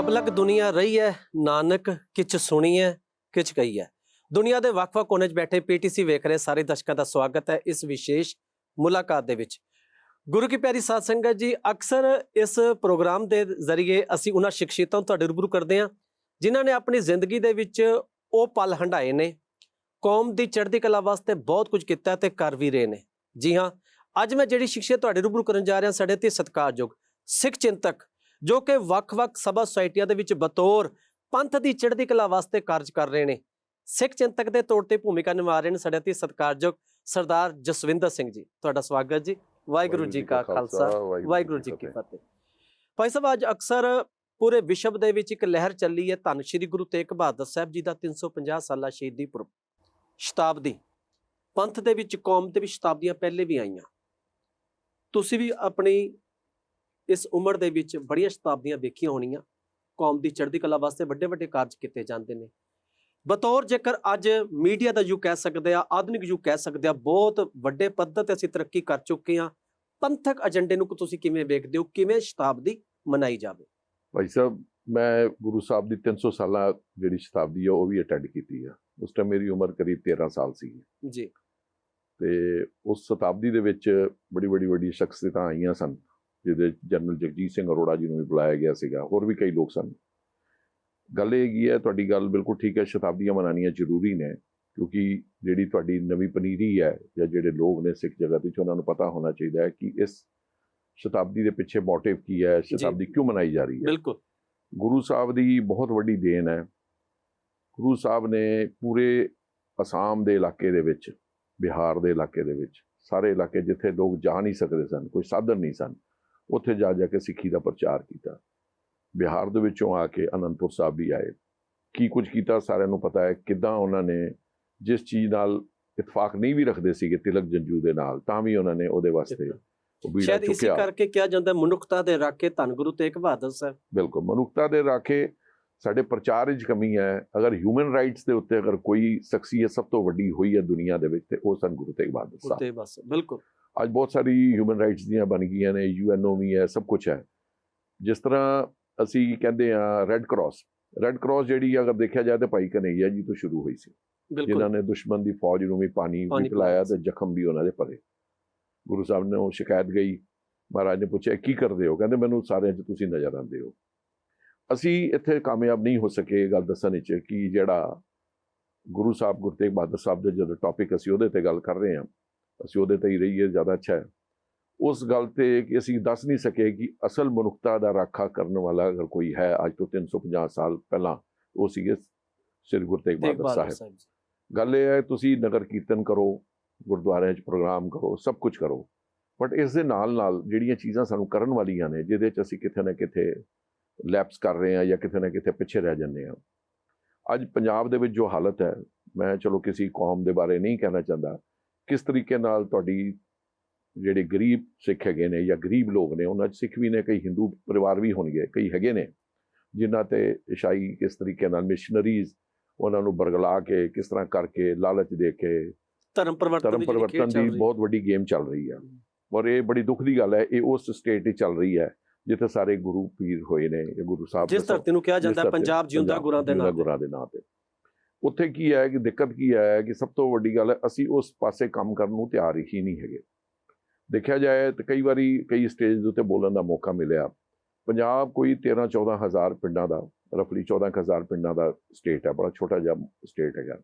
ਜਬ ਲਗ ਦੁਨੀਆ ਰਹੀ ਹੈ ਨਾਨਕ ਕਿਛ ਸੁਣੀ ਹੈ ਕਿਛ ਕਹੀ ਹੈ ਦੁਨੀਆ ਦੇ ਵੱਖ-ਵੱਖ ਕੋਨੇ 'ਚ ਬੈਠੇ ਪੀਟੀਸੀ ਵੇਖ ਰਹੇ ਸਾਰੇ ਦਰਸ਼ਕਾਂ ਦਾ ਸਵਾਗਤ ਹੈ ਇਸ ਵਿਸ਼ੇਸ਼ ਮੁਲਾਕਾਤ ਦੇ ਵਿੱਚ। ਗੁਰੂ ਕੀ ਪਿਆਰੀ ਸਾਧ ਸੰਗਤ ਜੀ, ਅਕਸਰ ਇਸ ਪ੍ਰੋਗਰਾਮ ਦੇ ਜ਼ਰੀਏ ਅਸੀਂ ਉਹਨਾਂ ਸ਼ਖਸੀਅਤਾਂ ਨੂੰ ਤੁਹਾਡੇ ਰੂਬਰੂ ਕਰਦੇ ਹਾਂ ਜਿਨ੍ਹਾਂ ਨੇ ਆਪਣੀ ਜ਼ਿੰਦਗੀ ਦੇ ਵਿੱਚ ਉਹ ਪਲ ਹੰਡਾਏ ਨੇ। ਕੌਮ ਦੀ ਚੜ੍ਹਦੀ ਕਲਾ ਵਾਸਤੇ ਬਹੁਤ ਕੁਝ ਕੀਤਾ ਤੇ ਕਰ ਵੀ ਰਹੇ ਨੇ। ਜੀ ਹਾਂ, ਅੱਜ ਮੈਂ ਜਿਹੜੀ ਸ਼ਖਸੀਅਤ ਤੁਹਾਡੇ ਰੂਬਰੂ ਕਰਨ ਜਾ ਰਿਹਾ ਸਾਡੇ ਤੇ ਸਤਿਕਾਰਯੋਗ ਸਿੱਖ ਚਿੰਤਕ ਜੋ ਕਿ ਵੱਖ-ਵੱਖ ਸਭਾ ਸੁਸਾਇਟੀਆਂ ਦੇ ਵਿੱਚ ਬਤੌਰ ਪੰਥ ਦੀ ਚੜ੍ਹਦੀ ਕਲਾ ਵਾਸਤੇ ਕਾਰਜ ਕਰ ਰਹੇ ਨੇ। ਸਿੱਖ ਚਿੰਤਕ ਦੇ ਤੌਰ ਤੇ ਭੂਮਿਕਾ ਨਿਭਾ ਰਹੇ ਨੇ ਸਾਡੇ ਤੇ ਸਤਿਕਾਰਯੋਗ ਸਰਦਾਰ ਜਸਵਿੰਦਰ ਸਿੰਘ ਜੀ। ਤੁਹਾਡਾ ਸਵਾਗਤ ਜੀ। ਵਾਹਿਗੁਰੂ ਜੀ ਕਾ ਖਾਲਸਾ ਵਾਹਿਗੁਰੂ ਜੀ ਕੀ ਫਤਿਹ। ਭਾਈ ਸਾਹਿਬ ਅੱਜ ਅਕਸਰ ਪੂਰੇ ਵਿਸ਼ਵ ਦੇ ਵਿੱਚ ਇੱਕ ਲਹਿਰ ਚੱਲੀ ਹੈ। ਧੰਨ ਸ਼੍ਰੀ ਗੁਰੂ ਤੇਗ ਬਹਾਦਰ ਸਾਹਿਬ ਜੀ ਦਾ 350 ਸਾਲਾ ਸ਼ਹੀਦੀ ਪੁਰਬ ਸ਼ਤਾਬਦੀ। ਪੰਥ ਦੇ ਵਿੱਚ ਕੌਮ ਦੇ ਵਿੱਚ ਸ਼ਤਾਬਦੀਆਂ ਪਹਿਲੇ ਵੀ ਆਈਆਂ। ਤੁਸੀਂ ਵੀ ਆਪਣੀ ਇਸ ਉਮਰ ਦੇ ਵਿੱਚ ਬੜੀਆਂ ਸ਼ਤਾਬਦੀਆਂ ਵੇਖੀਆਂ ਹੋਣੀਆਂ। ਕੌਮ ਦੀ ਚੜ੍ਹਦੀ ਕਲਾ ਵਾਸਤੇ ਵੱਡੇ ਵੱਡੇ ਕਾਰਜ ਕੀਤੇ ਜਾਂਦੇ ਨੇ। ਬਤੌਰ ਜੇਕਰ ਅੱਜ ਮੀਡੀਆ ਦਾ ਯੁੱਗ ਕਹਿ ਸਕਦੇ ਆ ਆਧੁਨਿਕ ਯੁੱਗ ਕਹਿ ਸਕਦੇ ਆ ਬਹੁਤ ਵੱਡੇ ਪੱਧਰ ਤੇ ਅਸੀਂ ਤਰੱਕੀ ਕਰ ਚੁੱਕੇ ਆ। ਪੰਥਕ ਏਜੰਡੇ ਨੂੰ ਤੁਸੀਂ ਕਿਵੇਂ ਵੇਖਦੇ ਹੋ? ਕਿਵੇਂ ਸ਼ਤਾਬਦੀ ਮਨਾਈ ਜਾਵੇ? ਭਾਈ ਸਾਹਿਬ ਮੈਂ ਗੁਰੂ ਸਾਹਿਬ ਦੀ 300 ਸਾਲਾ ਜਿਹੜੀ ਸ਼ਤਾਬਦੀ ਆ ਉਹ ਵੀ ਅਟੈਂਡ ਕੀਤੀ ਆ। ਉਸ ਟਾਈਮ ਮੇਰੀ ਉਮਰ ਕਰੀਬ 13 ਸਾਲ ਸੀ। ਜੀ। ਤੇ ਉਸ ਸ਼ਤਾਬਦੀ ਦੇ ਵਿੱਚ ਬੜੀ ਬੜੀ ਵੱਡੀ ਸ਼ਖਸੀਅਤਾਂ ਆਈਆਂ ਸਨ। ਜਿਹਦੇ ਜਨਰਲ ਜਗਜੀਤ ਸਿੰਘ ਅਰੋੜਾ ਜੀ ਨੂੰ ਵੀ ਬੁਲਾਇਆ ਗਿਆ ਸੀਗਾ ਹੋਰ ਵੀ ਕਈ ਲੋਕ ਸਨ। ਗੱਲ ਇਹ ਹੈਗੀ ਹੈ ਤੁਹਾਡੀ ਗੱਲ ਬਿਲਕੁਲ ਠੀਕ ਹੈ ਸ਼ਤਾਬਦੀਆਂ ਮਨਾਉਣੀਆਂ ਜ਼ਰੂਰੀ ਨੇ ਕਿਉਂਕਿ ਜਿਹੜੀ ਤੁਹਾਡੀ ਨਵੀਂ ਪਨੀਰੀ ਹੈ ਜਾਂ ਜਿਹੜੇ ਲੋਕ ਨੇ ਸਿੱਖ ਜਗਤ ਵਿੱਚ ਉਹਨਾਂ ਨੂੰ ਪਤਾ ਹੋਣਾ ਚਾਹੀਦਾ ਹੈ ਕਿ ਇਸ ਸ਼ਤਾਬਦੀ ਦੇ ਪਿੱਛੇ ਮੋਟਿਵ ਕੀ ਹੈ ਸ਼ਤਾਬਦੀ ਕਿਉਂ ਮਨਾਈ ਜਾ ਰਹੀ ਹੈ? ਬਿਲਕੁਲ। ਗੁਰੂ ਸਾਹਿਬ ਦੀ ਬਹੁਤ ਵੱਡੀ ਦੇਣ ਹੈ। ਗੁਰੂ ਸਾਹਿਬ ਨੇ ਪੂਰੇ ਅਸਾਮ ਦੇ ਇਲਾਕੇ ਦੇ ਵਿੱਚ ਬਿਹਾਰ ਦੇ ਇਲਾਕੇ ਦੇ ਵਿੱਚ ਸਾਰੇ ਇਲਾਕੇ ਜਿੱਥੇ ਲੋਕ ਜਾ ਨਹੀਂ ਸਕਦੇ ਸਨ ਕੋਈ ਸਾਧਨ ਨਹੀਂ ਸਨ ਉੱਥੇ ਜਾ ਜਾ ਕੇ ਸਿੱਖੀ ਦਾ ਪ੍ਰਚਾਰ ਕੀਤਾ। ਬਿਹਾਰ ਦੇ ਵਿੱਚੋਂ ਆ ਕੇ ਅਨੰਦਪੁਰ ਸਾਹਿਬ ਵੀ ਆਏ। ਕੀ ਕੁਝ ਕੀਤਾ ਸਾਰਿਆਂ ਨੂੰ ਪਤਾ ਹੈ ਕਿਦਾਂ ਉਹਨਾਂ ਨੇ ਜਿਸ ਚੀਜ਼ ਨਾਲ ਇਤਫਾਕ ਨਹੀਂ ਵੀ ਰੱਖਦੇ ਸੀਗੇ ਤਿਲਕ ਜੰਜੂ ਦੇ ਨਾਲ ਤਾਂ ਵੀ ਉਹਨਾਂ ਨੇ ਉਹਦੇ ਵਾਸਤੇ ਸ਼ਾਇਦ ਇਸੇ ਕਰਕੇ ਕਿਹਾ ਜਾਂਦਾ ਮਨੁੱਖਤਾ ਦੇ ਰਾਖੇ ਧੰਨ ਗੁਰੂ ਤੇਗ ਬਹਾਦਰ ਸਾਹਿਬ। ਬਿਲਕੁਲ ਮਨੁੱਖਤਾ ਦੇ ਰਾਖੇ ਸਾਡੇ ਪ੍ਰਚਾਰ ਵਿੱਚ ਕਮੀ ਹੈ। ਅਗਰ ਹਿਊਮਨ ਰਾਈਟਸ ਦੇ ਉੱਤੇ ਅਗਰ ਕੋਈ ਸ਼ਖਸੀਅਤ ਸਭ ਤੋਂ ਵੱਡੀ ਹੋਈ ਹੈ ਦੁਨੀਆ ਦੇ ਵਿੱਚ ਤੇ ਉਹ ਸਨ ਗੁਰੂ ਤੇਗ ਬਹਾਦਰ ਸਾਹਿਬ ਬਿਲਕੁਲ। ਅੱਜ ਬਹੁਤ ਸਾਰੀ ਹਿਊਮਨ ਰਾਈਟਸ ਦੀਆਂ ਬਣ ਗਈਆਂ ਨੇ ਯੂਐਨਓ ਵੀ ਹੈ ਸਭ ਕੁਝ ਹੈ। ਜਿਸ ਤਰ੍ਹਾਂ ਅਸੀਂ ਕਹਿੰਦੇ ਆ ਰੈੱਡ ਕਰਾਸ ਰੈੱਡ ਕਰਾਸ ਜਿਹੜੀ ਅਗਰ ਦੇਖਿਆ ਜਾਏ ਤਾਂ ਭਾਈ ਕਨਈਆ ਜੀ ਤੋਂ ਸ਼ੁਰੂ ਹੋਈ ਸੀ। ਜਿਨ੍ਹਾਂ ਨੇ ਦੁਸ਼ਮਣ ਦੀ ਫੌਜ ਨੂੰ ਵੀ ਪਾਣੀ ਪਿਲਾਇਆ ਤੇ ਜ਼ਖਮ ਵੀ ਉਹਨਾਂ ਦੇ ਭਰੇ। ਗੁਰੂ ਸਾਹਿਬ ਨੇ ਉਹ ਸ਼ਿਕਾਇਤ ਗਈ ਮਹਾਰਾਜ ਨੇ ਪੁੱਛਿਆ ਕੀ ਕਰਦੇ ਹੋ? ਕਹਿੰਦੇ ਮੈਨੂੰ ਸਾਰਿਆਂ 'ਚ ਤੁਸੀਂ ਨਜ਼ਰ ਆਉਂਦੇ ਹੋ। ਅਸੀਂ ਇੱਥੇ ਕਾਮਯਾਬ ਨਹੀਂ ਹੋ ਸਕੇ ਇਹ ਗੱਲ ਦੱਸਣ ਵਿੱਚ ਕਿ ਜਿਹੜਾ ਗੁਰੂ ਸਾਹਿਬ ਗੁਰੂ ਤੇਗ ਬਹਾਦਰ ਸਾਹਿਬ ਦੇ ਜਦੋਂ ਟੌਪਿਕ ਅਸੀਂ ਉਹਦੇ ਤੇ ਗੱਲ ਕਰ ਰਹੇ ਹਾਂ ਅਸੀਂ ਉਹਦੇ ਤੇ ਹੀ ਰਹੀਏ ਜ਼ਿਆਦਾ ਅੱਛਾ ਹੈ। ਉਸ ਗੱਲ ਤੇ ਕਿ ਅਸੀਂ ਦੱਸ ਨਹੀਂ ਸਕੇ ਕਿ ਅਸਲ ਮਨੁੱਖਤਾ ਦਾ ਰਾਖਾ ਕਰਨ ਵਾਲਾ ਅਗਰ ਕੋਈ ਹੈ ਅੱਜ ਤੋਂ 350 ਸਾਲ ਪਹਿਲਾਂ ਉਹ ਸੀਗੇ ਸ੍ਰੀ ਗੁਰੂ ਤੇਗ ਬਹਾਦਰ ਸਾਹਿਬ। ਗੱਲ ਇਹ ਹੈ ਤੁਸੀਂ ਨਗਰ ਕੀਰਤਨ ਕਰੋ ਗੁਰਦੁਆਰਿਆਂ 'ਚ ਪ੍ਰੋਗਰਾਮ ਕਰੋ ਸਭ ਕੁਝ ਕਰੋ। ਬਟ ਇਸ ਦੇ ਨਾਲ ਨਾਲ ਜਿਹੜੀਆਂ ਚੀਜ਼ਾਂ ਸਾਨੂੰ ਕਰਨ ਵਾਲੀਆਂ ਨੇ ਜਿਹਦੇ 'ਚ ਅਸੀਂ ਕਿਤੇ ਨਾ ਕਿਤੇ ਲੈਪਸ ਕਰ ਰਹੇ ਹਾਂ ਜਾਂ ਕਿਤੇ ਨਾ ਕਿਤੇ ਪਿੱਛੇ ਰਹਿ ਜਾਂਦੇ ਹਾਂ। ਅੱਜ ਪੰਜਾਬ ਦੇ ਵਿੱਚ ਜੋ ਹਾਲਤ ਹੈ ਮੈਂ ਚਲੋ ਕਿਸੇ ਕੌਮ ਦੇ ਬਾਰੇ ਨਹੀਂ ਕਹਿਣਾ ਚਾਹੁੰਦਾ ਕਿਸ ਤਰੀਕੇ ਨਾਲ ਤੁਹਾਡੀ ਜਿਹੜੇ ਗਰੀਬ ਸਿੱਖ ਹੈਗੇ ਨੇ ਜਾਂ ਗਰੀਬ ਲੋਕ ਨੇ ਉਹਨਾਂ 'ਚ ਸਿੱਖ ਵੀ ਨੇ ਕਈ ਹਿੰਦੂ ਪਰਿਵਾਰ ਵੀ ਹੋਣਗੇ ਕਈ ਹੈਗੇ ਨੇ ਜਿਨ੍ਹਾਂ ਤੇ ਇਸਾਈ ਕਿਸ ਤਰੀਕੇ ਨਾਲ ਮਿਸ਼ਨਰੀਜ਼ ਉਹਨਾਂ ਨੂੰ ਬਰਗਲਾ ਕੇ ਕਿਸ ਤਰ੍ਹਾਂ ਕਰਕੇ ਲਾਲਚ ਦੇ ਕੇ ਧਰਮ ਪਰਿਵਰਤਨ ਧਰਮ ਦੀ ਪਰਿਵਰਤਨ ਦੀ। ਬਹੁਤ ਵੱਡੀ ਗੇਮ ਚੱਲ ਰਹੀ ਹੈ ਔਰ ਇਹ ਬੜੀ ਦੁੱਖ ਦੀ ਗੱਲ ਹੈ ਇਹ ਉਸ ਸਟੇਟ 'ਤੇ ਚੱਲ ਰਹੀ ਹੈ ਜਿੱਥੇ ਸਾਰੇ ਗੁਰੂ ਪੀਰ ਹੋਏ ਨੇ ਇਹ ਗੁਰੂ ਸਾਹਿਬ ਜਿਸ ਧਰਤੀ ਨੂੰ ਕਿਹਾ ਜਾਂਦਾ ਪੰਜਾਬ ਜਿਉਂਦਾ ਗੁਰਾਂ ਦੇ ਨਾਂ ਤੇ। ਉੱਥੇ ਕੀ ਹੈ ਕਿ ਦਿੱਕਤ ਕੀ ਹੈ ਕਿ ਸਭ ਤੋਂ ਵੱਡੀ ਗੱਲ ਹੈ ਅਸੀਂ ਉਸ ਪਾਸੇ ਕੰਮ ਕਰਨ ਨੂੰ ਤਿਆਰ ਹੀ ਨਹੀਂ ਹੈਗੇ। ਦੇਖਿਆ ਜਾਏ ਤਾਂ ਕਈ ਵਾਰੀ ਕਈ ਸਟੇਜ ਦੇ ਉੱਤੇ ਬੋਲਣ ਦਾ ਮੌਕਾ ਮਿਲਿਆ। ਪੰਜਾਬ ਕੋਈ 13 14 ਹਜ਼ਾਰ ਪਿੰਡਾਂ ਦਾ ਰਫਲੀ 14 ਕੁ ਹਜ਼ਾਰ ਪਿੰਡਾਂ ਦਾ ਸਟੇਟ ਹੈ, ਬੜਾ ਛੋਟਾ ਜਿਹਾ ਸਟੇਟ ਹੈਗਾ।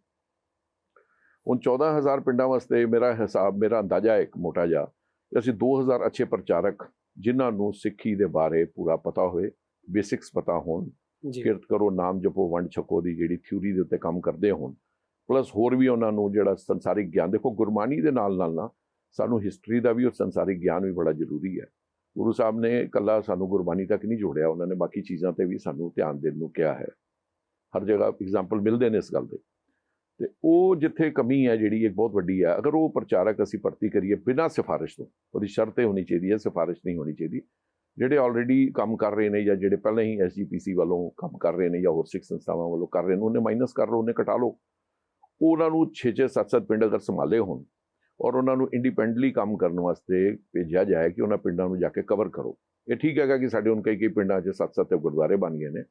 ਹੁਣ 14 ਹਜ਼ਾਰ ਪਿੰਡਾਂ ਵਾਸਤੇ ਮੇਰਾ ਹਿਸਾਬ, ਮੇਰਾ ਅੰਦਾਜ਼ਾ ਹੈ ਇੱਕ ਮੋਟਾ ਜਿਹਾ ਕਿ ਅਸੀਂ 2000 ਅੱਛੇ ਪ੍ਰਚਾਰਕ ਜਿਨ੍ਹਾਂ ਨੂੰ ਸਿੱਖੀ ਦੇ ਬਾਰੇ ਪੂਰਾ ਪਤਾ ਹੋਵੇ ਬੇਸਿਕਸ ਪਤਾ ਹੋਣ ਕਿਰਤ ਕਰੋ, ਨਾਮ ਜਪੋ, ਵੰਡ ਛਕੋ ਦੀ ਜਿਹੜੀ ਥਿਊਰੀ ਦੇ ਉੱਤੇ ਕੰਮ ਕਰਦੇ ਹੋਣ। ਪਲੱਸ ਹੋਰ ਵੀ ਉਹਨਾਂ ਨੂੰ ਜਿਹੜਾ ਸੰਸਾਰਿਕ ਗਿਆਨ, ਦੇਖੋ ਗੁਰਬਾਣੀ ਦੇ ਨਾਲ ਨਾਲ ਨਾ ਸਾਨੂੰ ਹਿਸਟਰੀ ਦਾ ਵੀ ਔਰ ਸੰਸਾਰਿਕ ਗਿਆਨ ਵੀ ਬੜਾ ਜ਼ਰੂਰੀ ਹੈ। ਗੁਰੂ ਸਾਹਿਬ ਨੇ ਇਕੱਲਾ ਸਾਨੂੰ ਗੁਰਬਾਣੀ ਤੱਕ ਨਹੀਂ ਜੋੜਿਆ, ਉਹਨਾਂ ਨੇ ਬਾਕੀ ਚੀਜ਼ਾਂ ਤੇ ਵੀ ਸਾਨੂੰ ਧਿਆਨ ਦੇਣ ਨੂੰ ਕਿਹਾ ਹੈ। ਹਰ ਜਗ੍ਹਾ ਐਗਜ਼ਾਮਪਲ ਮਿਲਦੇ ਨੇ ਇਸ ਗੱਲ ਦੇ। ਤੇ ਉਹ ਜਿੱਥੇ ਕਮੀ ਹੈ ਜਿਹੜੀ ਇੱਕ ਬਹੁਤ ਵੱਡੀ ਹੈ, ਅਗਰ ਉਹ ਪ੍ਰਚਾਰਕ ਅਸੀਂ ਭਰਤੀ ਕਰੀਏ ਬਿਨਾਂ ਸਿਫਾਰਿਸ਼ ਤੋਂ, ਉਹਦੀ ਸ਼ਰਤ ਇਹ ਹੋਣੀ ਚਾਹੀਦੀ ਹੈ, ਸਿਫਾਰਿਸ਼ ਨਹੀਂ ਹੋਣੀ ਚਾਹੀਦੀ। ਜਿਹੜੇ ਆਲਰੇਡੀ ਕੰਮ ਕਰ ਰਹੇ ਨੇ ਜਾਂ ਜਿਹੜੇ ਪਹਿਲਾਂ ਹੀ ਐਸਜੀਪੀਸੀ ਵੱਲੋਂ ਕੰਮ ਕਰ ਰਹੇ ਨੇ ਜਾਂ ਹੋਰ ਸਿੱਖ ਸੰਸਥਾਵਾਂ ਵੱਲੋਂ ਕਰ ਰਹੇ ਨੇ, ਉਹਨੇ ਮਾਈਨਸ ਕਰ ਲਓ, ਉਹਨੇ ਘਟਾ ਲਓ। ਉਹਨਾਂ ਨੂੰ 6-6 7-7 ਪਿੰਡ ਅਗਰ ਸੰਭਾਲੇ ਹੋਣ ਔਰ ਉਹਨਾਂ ਨੂੰ ਇੰਡੀਪੈਂਡੈਂਟਲੀ ਕੰਮ ਕਰਨ ਵਾਸਤੇ ਭੇਜਿਆ ਜਾਏ ਕਿ ਉਹਨਾਂ ਪਿੰਡਾਂ ਨੂੰ ਜਾ ਕੇ ਕਵਰ ਕਰੋ। ਇਹ ਠੀਕ ਹੈਗਾ ਕਿ ਸਾਡੇ ਹੁਣ ਕਈ ਕਈ ਪਿੰਡਾਂ 'ਚ ਸੱਤ ਸੱਤ ਗੁਰਦੁਆਰੇ ਬਣ ਗਏ ਨੇ।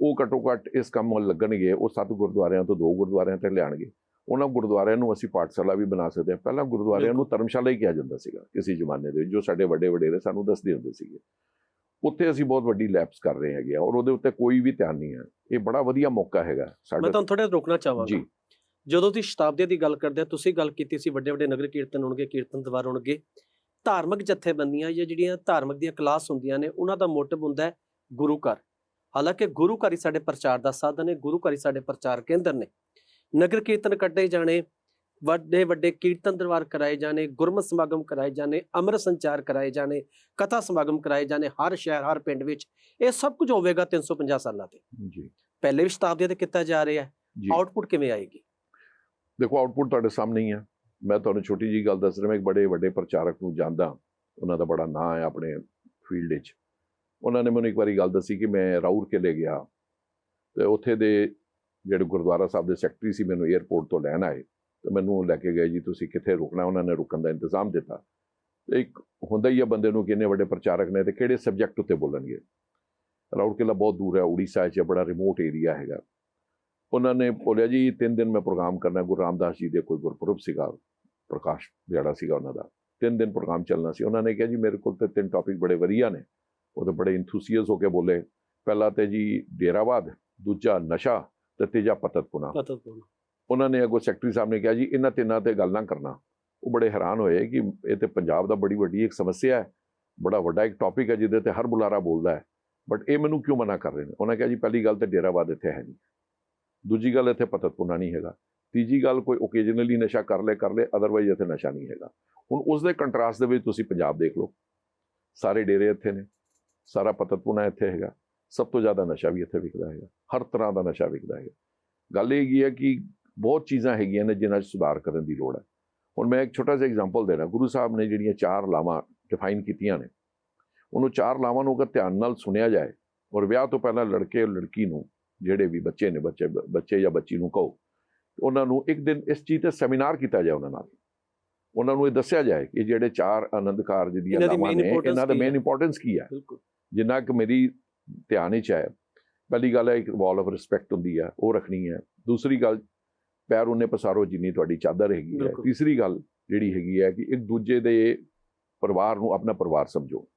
ਉਹ ਘੱਟੋ ਘੱਟ ਇਸ ਕੰਮ ਵੱਲ ਲੱਗਣਗੇ, ਉਹ ਸੱਤ ਗੁਰਦੁਆਰਿਆਂ ਤੋਂ ਦੋ ਗੁਰਦੁਆਰਿਆਂ ਤੇ ਲਿਆਣਗੇ। ਉਹਨਾਂ ਗੁਰਦੁਆਰਿਆਂ ਨੂੰ ਅਸੀਂ ਪਾਠਸ਼ਾਲਾ ਵੀ ਬਣਾ ਸਕਦੇ ਹਾਂ। ਪਹਿਲਾਂ ਗੁਰਦੁਆਰਿਆਂ ਨੂੰ ਧਰਮਸ਼ਾਲਾ ਹੀ ਕਿਹਾ ਜਾਂਦਾ ਸੀਗਾ ਕਿਸੇ ਜ਼ਮਾਨੇ ਦੇ ਜੋ ਸਾਡੇ ਵੱਡੇ ਵਡੇਰੇ ਸਾਨੂੰ ਦੱਸਦੇ ਹੁੰਦੇ ਸੀਗੇ। ਉੱਥੇ ਅਸੀਂ ਬਹੁਤ ਵੱਡੀ ਲੈਪਸ ਕਰ ਰਹੇ ਹੈਗੇ ਆ ਔਰ ਉਹਦੇ ਉੱਤੇ ਕੋਈ ਵੀ ਧਿਆਨ ਨਹੀਂ ਹੈ। ਇਹ ਬੜਾ ਵਧੀਆ ਮੌਕਾ ਹੈਗਾ ਮੈਂ ਤੁਹਾਨੂੰ ਥੋੜਾ ਰੋਕਣਾ ਚਾਹਾਂਗਾ। ਜੀ। ਜਦੋਂ ਤੁਸੀਂ ਸ਼ਤਾਬਦੀ ਦੀ ਗੱਲ ਕਰਦੇ ਹੋ ਤੁਸੀਂ ਗੱਲ ਕੀਤੀ ਸੀ ਵੱਡੇ ਵੱਡੇ ਨਗਰ ਕੀਰਤਨ ਹੋਣਗੇ ਕੀਰਤਨ ਦਵਾਰ ਹੋਣਗੇ। ਧਾਰਮਿਕ ਜਥੇਬੰਦੀਆਂ ਜਾਂ ਜਿਹੜੀਆਂ ਧਾਰਮਿਕ ਦੀਆਂ ਕਲਾਸ ਹੁੰਦੀਆਂ ਨੇ ਉਹਨਾਂ ਦਾ ਮੋਟਿਵ ਹੁੰਦਾ ਹੈ ਗੁਰੂ ਘਰ। ਹਾਲਾਂਕਿ ਗੁਰੂ ਘਰ ਹੀ ਸਾਡੇ ਪ੍ਰਚਾਰ ਦਾ ਸਾਧਨ ਹੈ ਗੁਰੂ ਘਰ ਹੀ ਸਾਡੇ ਪ੍ਰਚਾਰ ਕੇਂਦਰ ਨੇ। ਨਗਰ ਕੀਰਤਨ ਕੱਢੇ ਜਾਣੇ ਵੱਡੇ ਵੱਡੇ ਕੀਰਤਨ ਦਰਬਾਰ ਕਰਾਏ ਜਾਣੇ ਗੁਰਮਤ ਸਮਾਗਮ ਕਰਾਏ ਜਾਣੇ ਅੰਮ੍ਰਿਤ ਸੰਚਾਰ ਕਰਾਏ ਜਾਣੇ ਕਥਾ ਸਮਾਗਮ ਕਰਾਏ ਜਾਣੇ ਹਰ ਸ਼ਹਿਰ ਹਰ ਪਿੰਡ ਵਿੱਚ ਇਹ ਸਭ ਕੁਝ ਹੋਵੇਗਾ 350 ਸਾਲਾਂ ਤੇ। ਜੀ। ਪਹਿਲੇ ਵੀ ਸ਼ਤਾਬਦੀਆਂ ਤੇ ਕੀਤਾ ਜਾ ਰਿਹਾ ਹੈ। ਜੀ। ਆਊਟਪੁੱਟ ਕਿਵੇਂ ਆਏਗੀ? ਦੇਖੋ ਆਊਟਪੁੱਟ ਤੁਹਾਡੇ ਸਾਹਮਣੇ ਹੀ ਹੈ ਮੈਂ ਤੁਹਾਨੂੰ ਛੋਟੀ ਜੀ ਗੱਲ ਦੱਸ ਰਿਹਾ ਮੈਂ ਇੱਕ ਬੜੇ ਵੱਡੇ ਪ੍ਰਚਾਰਕ ਨੂੰ ਜਾਣਦਾ ਉਹਨਾਂ ਦਾ ਬੜਾ ਨਾਂ ਹੈ ਆਪਣੇ ਫੀਲਡ ਵਿੱਚ। ਉਹਨਾਂ ਨੇ ਮੈਨੂੰ ਇੱਕ ਵਾਰੀ ਗੱਲ ਦੱਸੀ ਕਿ ਮੈਂ ਰਾਊਰ ਕਿਲੇ ਗਿਆ ਤੇ ਉੱਥੇ ਦੇ ਜਿਹੜੇ ਗੁਰਦੁਆਰਾ ਸਾਹਿਬ ਦੇ ਸੈਕਟਰੀ ਸੀ, ਮੈਨੂੰ 에ਅਰਪੋਰਟ ਤੋਂ ਲੈਣ ਆਏ। ਤੇ ਮੈਨੂੰ ਲੈ ਕੇ ਗਏ ਜੀ, ਤੁਸੀਂ ਕਿੱਥੇ ਰੁਕਣਾ? ਉਹਨਾਂ ਨੇ ਰੁਕਣ ਦਾ ਇੰਤਜ਼ਾਮ ਦਿੱਤਾ। ਤੇ ਇੱਕ ਹੁੰਦਾ ਹੀ ਆ ਬੰਦੇ ਨੂੰ ਕਿੰਨੇ ਵੱਡੇ ਪ੍ਰਚਾਰਕ ਨੇ, ਤੇ ਕਿਹੜੇ ਸਬਜੈਕਟ ਉੱਤੇ ਬੋਲਣਗੇ? ਰਾਊਰ ਕਿਲਾ ਬਹੁਤ ਦੂਰ ਹੈ, ਉੜੀਸਾ 'ਚ ਬੜਾ ਰਿਮੋਟ ਏਰੀਆ ਹੈਗਾ। ਉਹਨਾਂ ਨੇ ਬੋਲਿਆ ਜੀ, ਤਿੰਨ ਦਿਨ ਮੈਂ ਪ੍ਰੋਗਰਾਮ ਕਰਨਾ, ਗੁਰੂ ਰਾਮਦਾਸ ਜੀ ਦੇ ਕੋਈ ਗੁਰਪੁਰਬ ਸੀਗਾ, ਪ੍ਰਕਾਸ਼ ਜਿਹੜਾ ਸੀਗਾ ਉਹਨਾਂ ਦਾ। ਤਿੰਨ ਦਿਨ ਪ੍ਰੋਗਰਾਮ ਚੱਲਣਾ ਸੀ। ਉਹਨਾਂ ਨੇ ਕਿਹਾ ਜੀ, ਮੇਰੇ ਕੋਲ ਤੇ ਤਿੰਨ ਟੌਪਿਕ ਬੜੇ ਵਧੀਆ ਨੇ। ਉਹ ਤਾਂ ਬੜੇ ਇੰਥੂਸੀਅਸ ਹੋ ਕੇ ਬੋਲੇ। ਪਹਿਲਾ ਤੇ ਜੀ, ਡੇਰਾਵਾਦ, ਦੂਜਾ ਨਸ਼ਾ ਤੇ ਤੀਜਾ ਪਤਤਪੁਣਾ ਮਹੱਤਵਪੂਰਨ ਉਹਨਾਂ ਨੇ ਅੱਗੋਂ ਸੈਕਟਰੀ ਸਾਹਿਬ ਨੇ ਕਿਹਾ ਜੀ ਇਹਨਾਂ ਤਿੰਨਾਂ ਤੇ ਗੱਲ ਨਾ ਕਰਨਾ। ਉਹ ਬੜੇ ਹੈਰਾਨ ਹੋਏ ਕਿ ਇਹ ਤੇ ਪੰਜਾਬ ਦਾ ਬੜੀ ਵੱਡੀ ਇੱਕ ਸਮੱਸਿਆ ਹੈ ਬੜਾ ਵੱਡਾ ਇੱਕ ਟੌਪਿਕ ਹੈ ਜਿਹਦੇ ਤੇ ਹਰ ਬੁਲਾਰਾ ਬੋਲਦਾ ਹੈ। ਬਟ ਇਹ ਮੈਨੂੰ ਕਿਉਂ ਮਨਾ ਕਰ ਰਹੇ ਨੇ? ਉਹਨਾਂ ਕਿਹਾ ਜੀ ਪਹਿਲੀ ਗੱਲ ਤੇ ਡੇਰਾਵਾਦ ਇੱਥੇ ਹੈ ਨਹੀਂ। ਦੂਜੀ ਗੱਲ ਇੱਥੇ ਪਤਤਪੁਣਾ ਨਹੀਂ ਹੈਗਾ। ਤੀਜੀ ਗੱਲ ਕੋਈ ਓਕੇਜਨਲੀ ਨਸ਼ਾ ਕਰ ਲੈ ਕਰ ਲੈ ਅਦਰਵਾਈਜ਼ ਇੱਥੇ ਨਸ਼ਾ ਨਹੀਂ ਹੈਗਾ। ਹੁਣ ਉਸ ਦੇ ਕੰਟਰਾਸਟ ਦੇ ਵਿੱਚ ਤੁਸੀਂ ਪੰਜਾਬ ਦੇਖ ਲਓ। ਸਾਰੇ ਡੇਰੇ ਇੱਥੇ ਨੇ। ਸਾਰਾ ਪਤਤਪੁਣਾ ਇੱਥੇ ਹੈਗਾ। ਸਭ ਤੋਂ ਜ਼ਿਆਦਾ ਨਸ਼ਾ ਵੀ ਇੱਥੇ ਵਿਕਦਾ ਹੈਗਾ ਹਰ ਤਰ੍ਹਾਂ ਦਾ ਨਸ਼ਾ ਵਿਕਦਾ ਹੈਗਾ। ਗੱਲ ਇਹ ਹੈਗੀ ਹੈ ਕਿ ਬਹੁਤ ਚੀਜ਼ਾਂ ਹੈਗੀਆਂ ਨੇ ਜਿਨ੍ਹਾਂ 'ਚ ਸੁਧਾਰ ਕਰਨ ਦੀ ਲੋੜ ਹੈ। ਹੁਣ ਮੈਂ ਇੱਕ ਛੋਟਾ ਜਿਹਾ ਐਗਜ਼ਾਮਪਲ ਦੇਣਾ ਗੁਰੂ ਸਾਹਿਬ ਨੇ ਜਿਹੜੀਆਂ ਚਾਰ ਲਾਵਾਂ ਡਿਫਾਈਨ ਕੀਤੀਆਂ ਨੇ ਉਹਨੂੰ ਚਾਰ ਲਾਵਾਂ ਨੂੰ ਅਗਰ ਧਿਆਨ ਨਾਲ ਸੁਣਿਆ ਜਾਏ ਔਰ ਵਿਆਹ ਤੋਂ ਪਹਿਲਾਂ ਲੜਕੇ ਔਰ ਲੜਕੀ ਨੂੰ ਜਿਹੜੇ ਵੀ ਬੱਚੇ ਨੇ ਬੱਚੇ ਬੱਚੇ ਜਾਂ ਬੱਚੀ ਨੂੰ ਕਹੋ ਉਹਨਾਂ ਨੂੰ ਇੱਕ ਦਿਨ ਇਸ ਚੀਜ਼ ਤੇ ਸੈਮੀਨਾਰ ਕੀਤਾ ਜਾਏ ਉਹਨਾਂ ਨਾਲ। ਉਹਨਾਂ ਨੂੰ ਇਹ ਦੱਸਿਆ ਜਾਏ ਕਿ ਜਿਹੜੇ ਚਾਰ ਆਨੰਦ ਕਾਰਜ ਦੀਆਂ ਲਾਵਾਂ ਨੇ ਇਹਨਾਂ ਦਾ ਮੇਨ? ਇੰਪੋਰਟੈਂਸ ਕੀ ਹੈ? ਬਿਲਕੁਲ। ਜਿੰਨਾ ਕਿ ਮੇਰੀ ਧਿਆਨ ਵਿੱਚ ਹੈ ਪਹਿਲੀ ਗੱਲ ਹੈ ਇੱਕ ਵਾਲ ਆਫ ਰਿਸਪੈਕਟ ਹੁੰਦੀ ਹੈ ਉਹ ਰੱਖਣੀ ਹੈ ਦੂਸਰੀ ਗੱਲ ਪੈਰ ਉਹਨੇ ਪਸਾਰੋ ਜਿੰਨੀ ਤੁਹਾਡੀ ਚਾਦਰ ਹੈਗੀ ਹੈ। ਤੀਸਰੀ ਗੱਲ ਜਿਹੜੀ ਹੈਗੀ ਹੈ ਕਿ ਇੱਕ ਦੂਜੇ ਦੇ ਪਰਿਵਾਰ ਨੂੰ ਆਪਣਾ ਪਰਿਵਾਰ ਸਮਝੋ।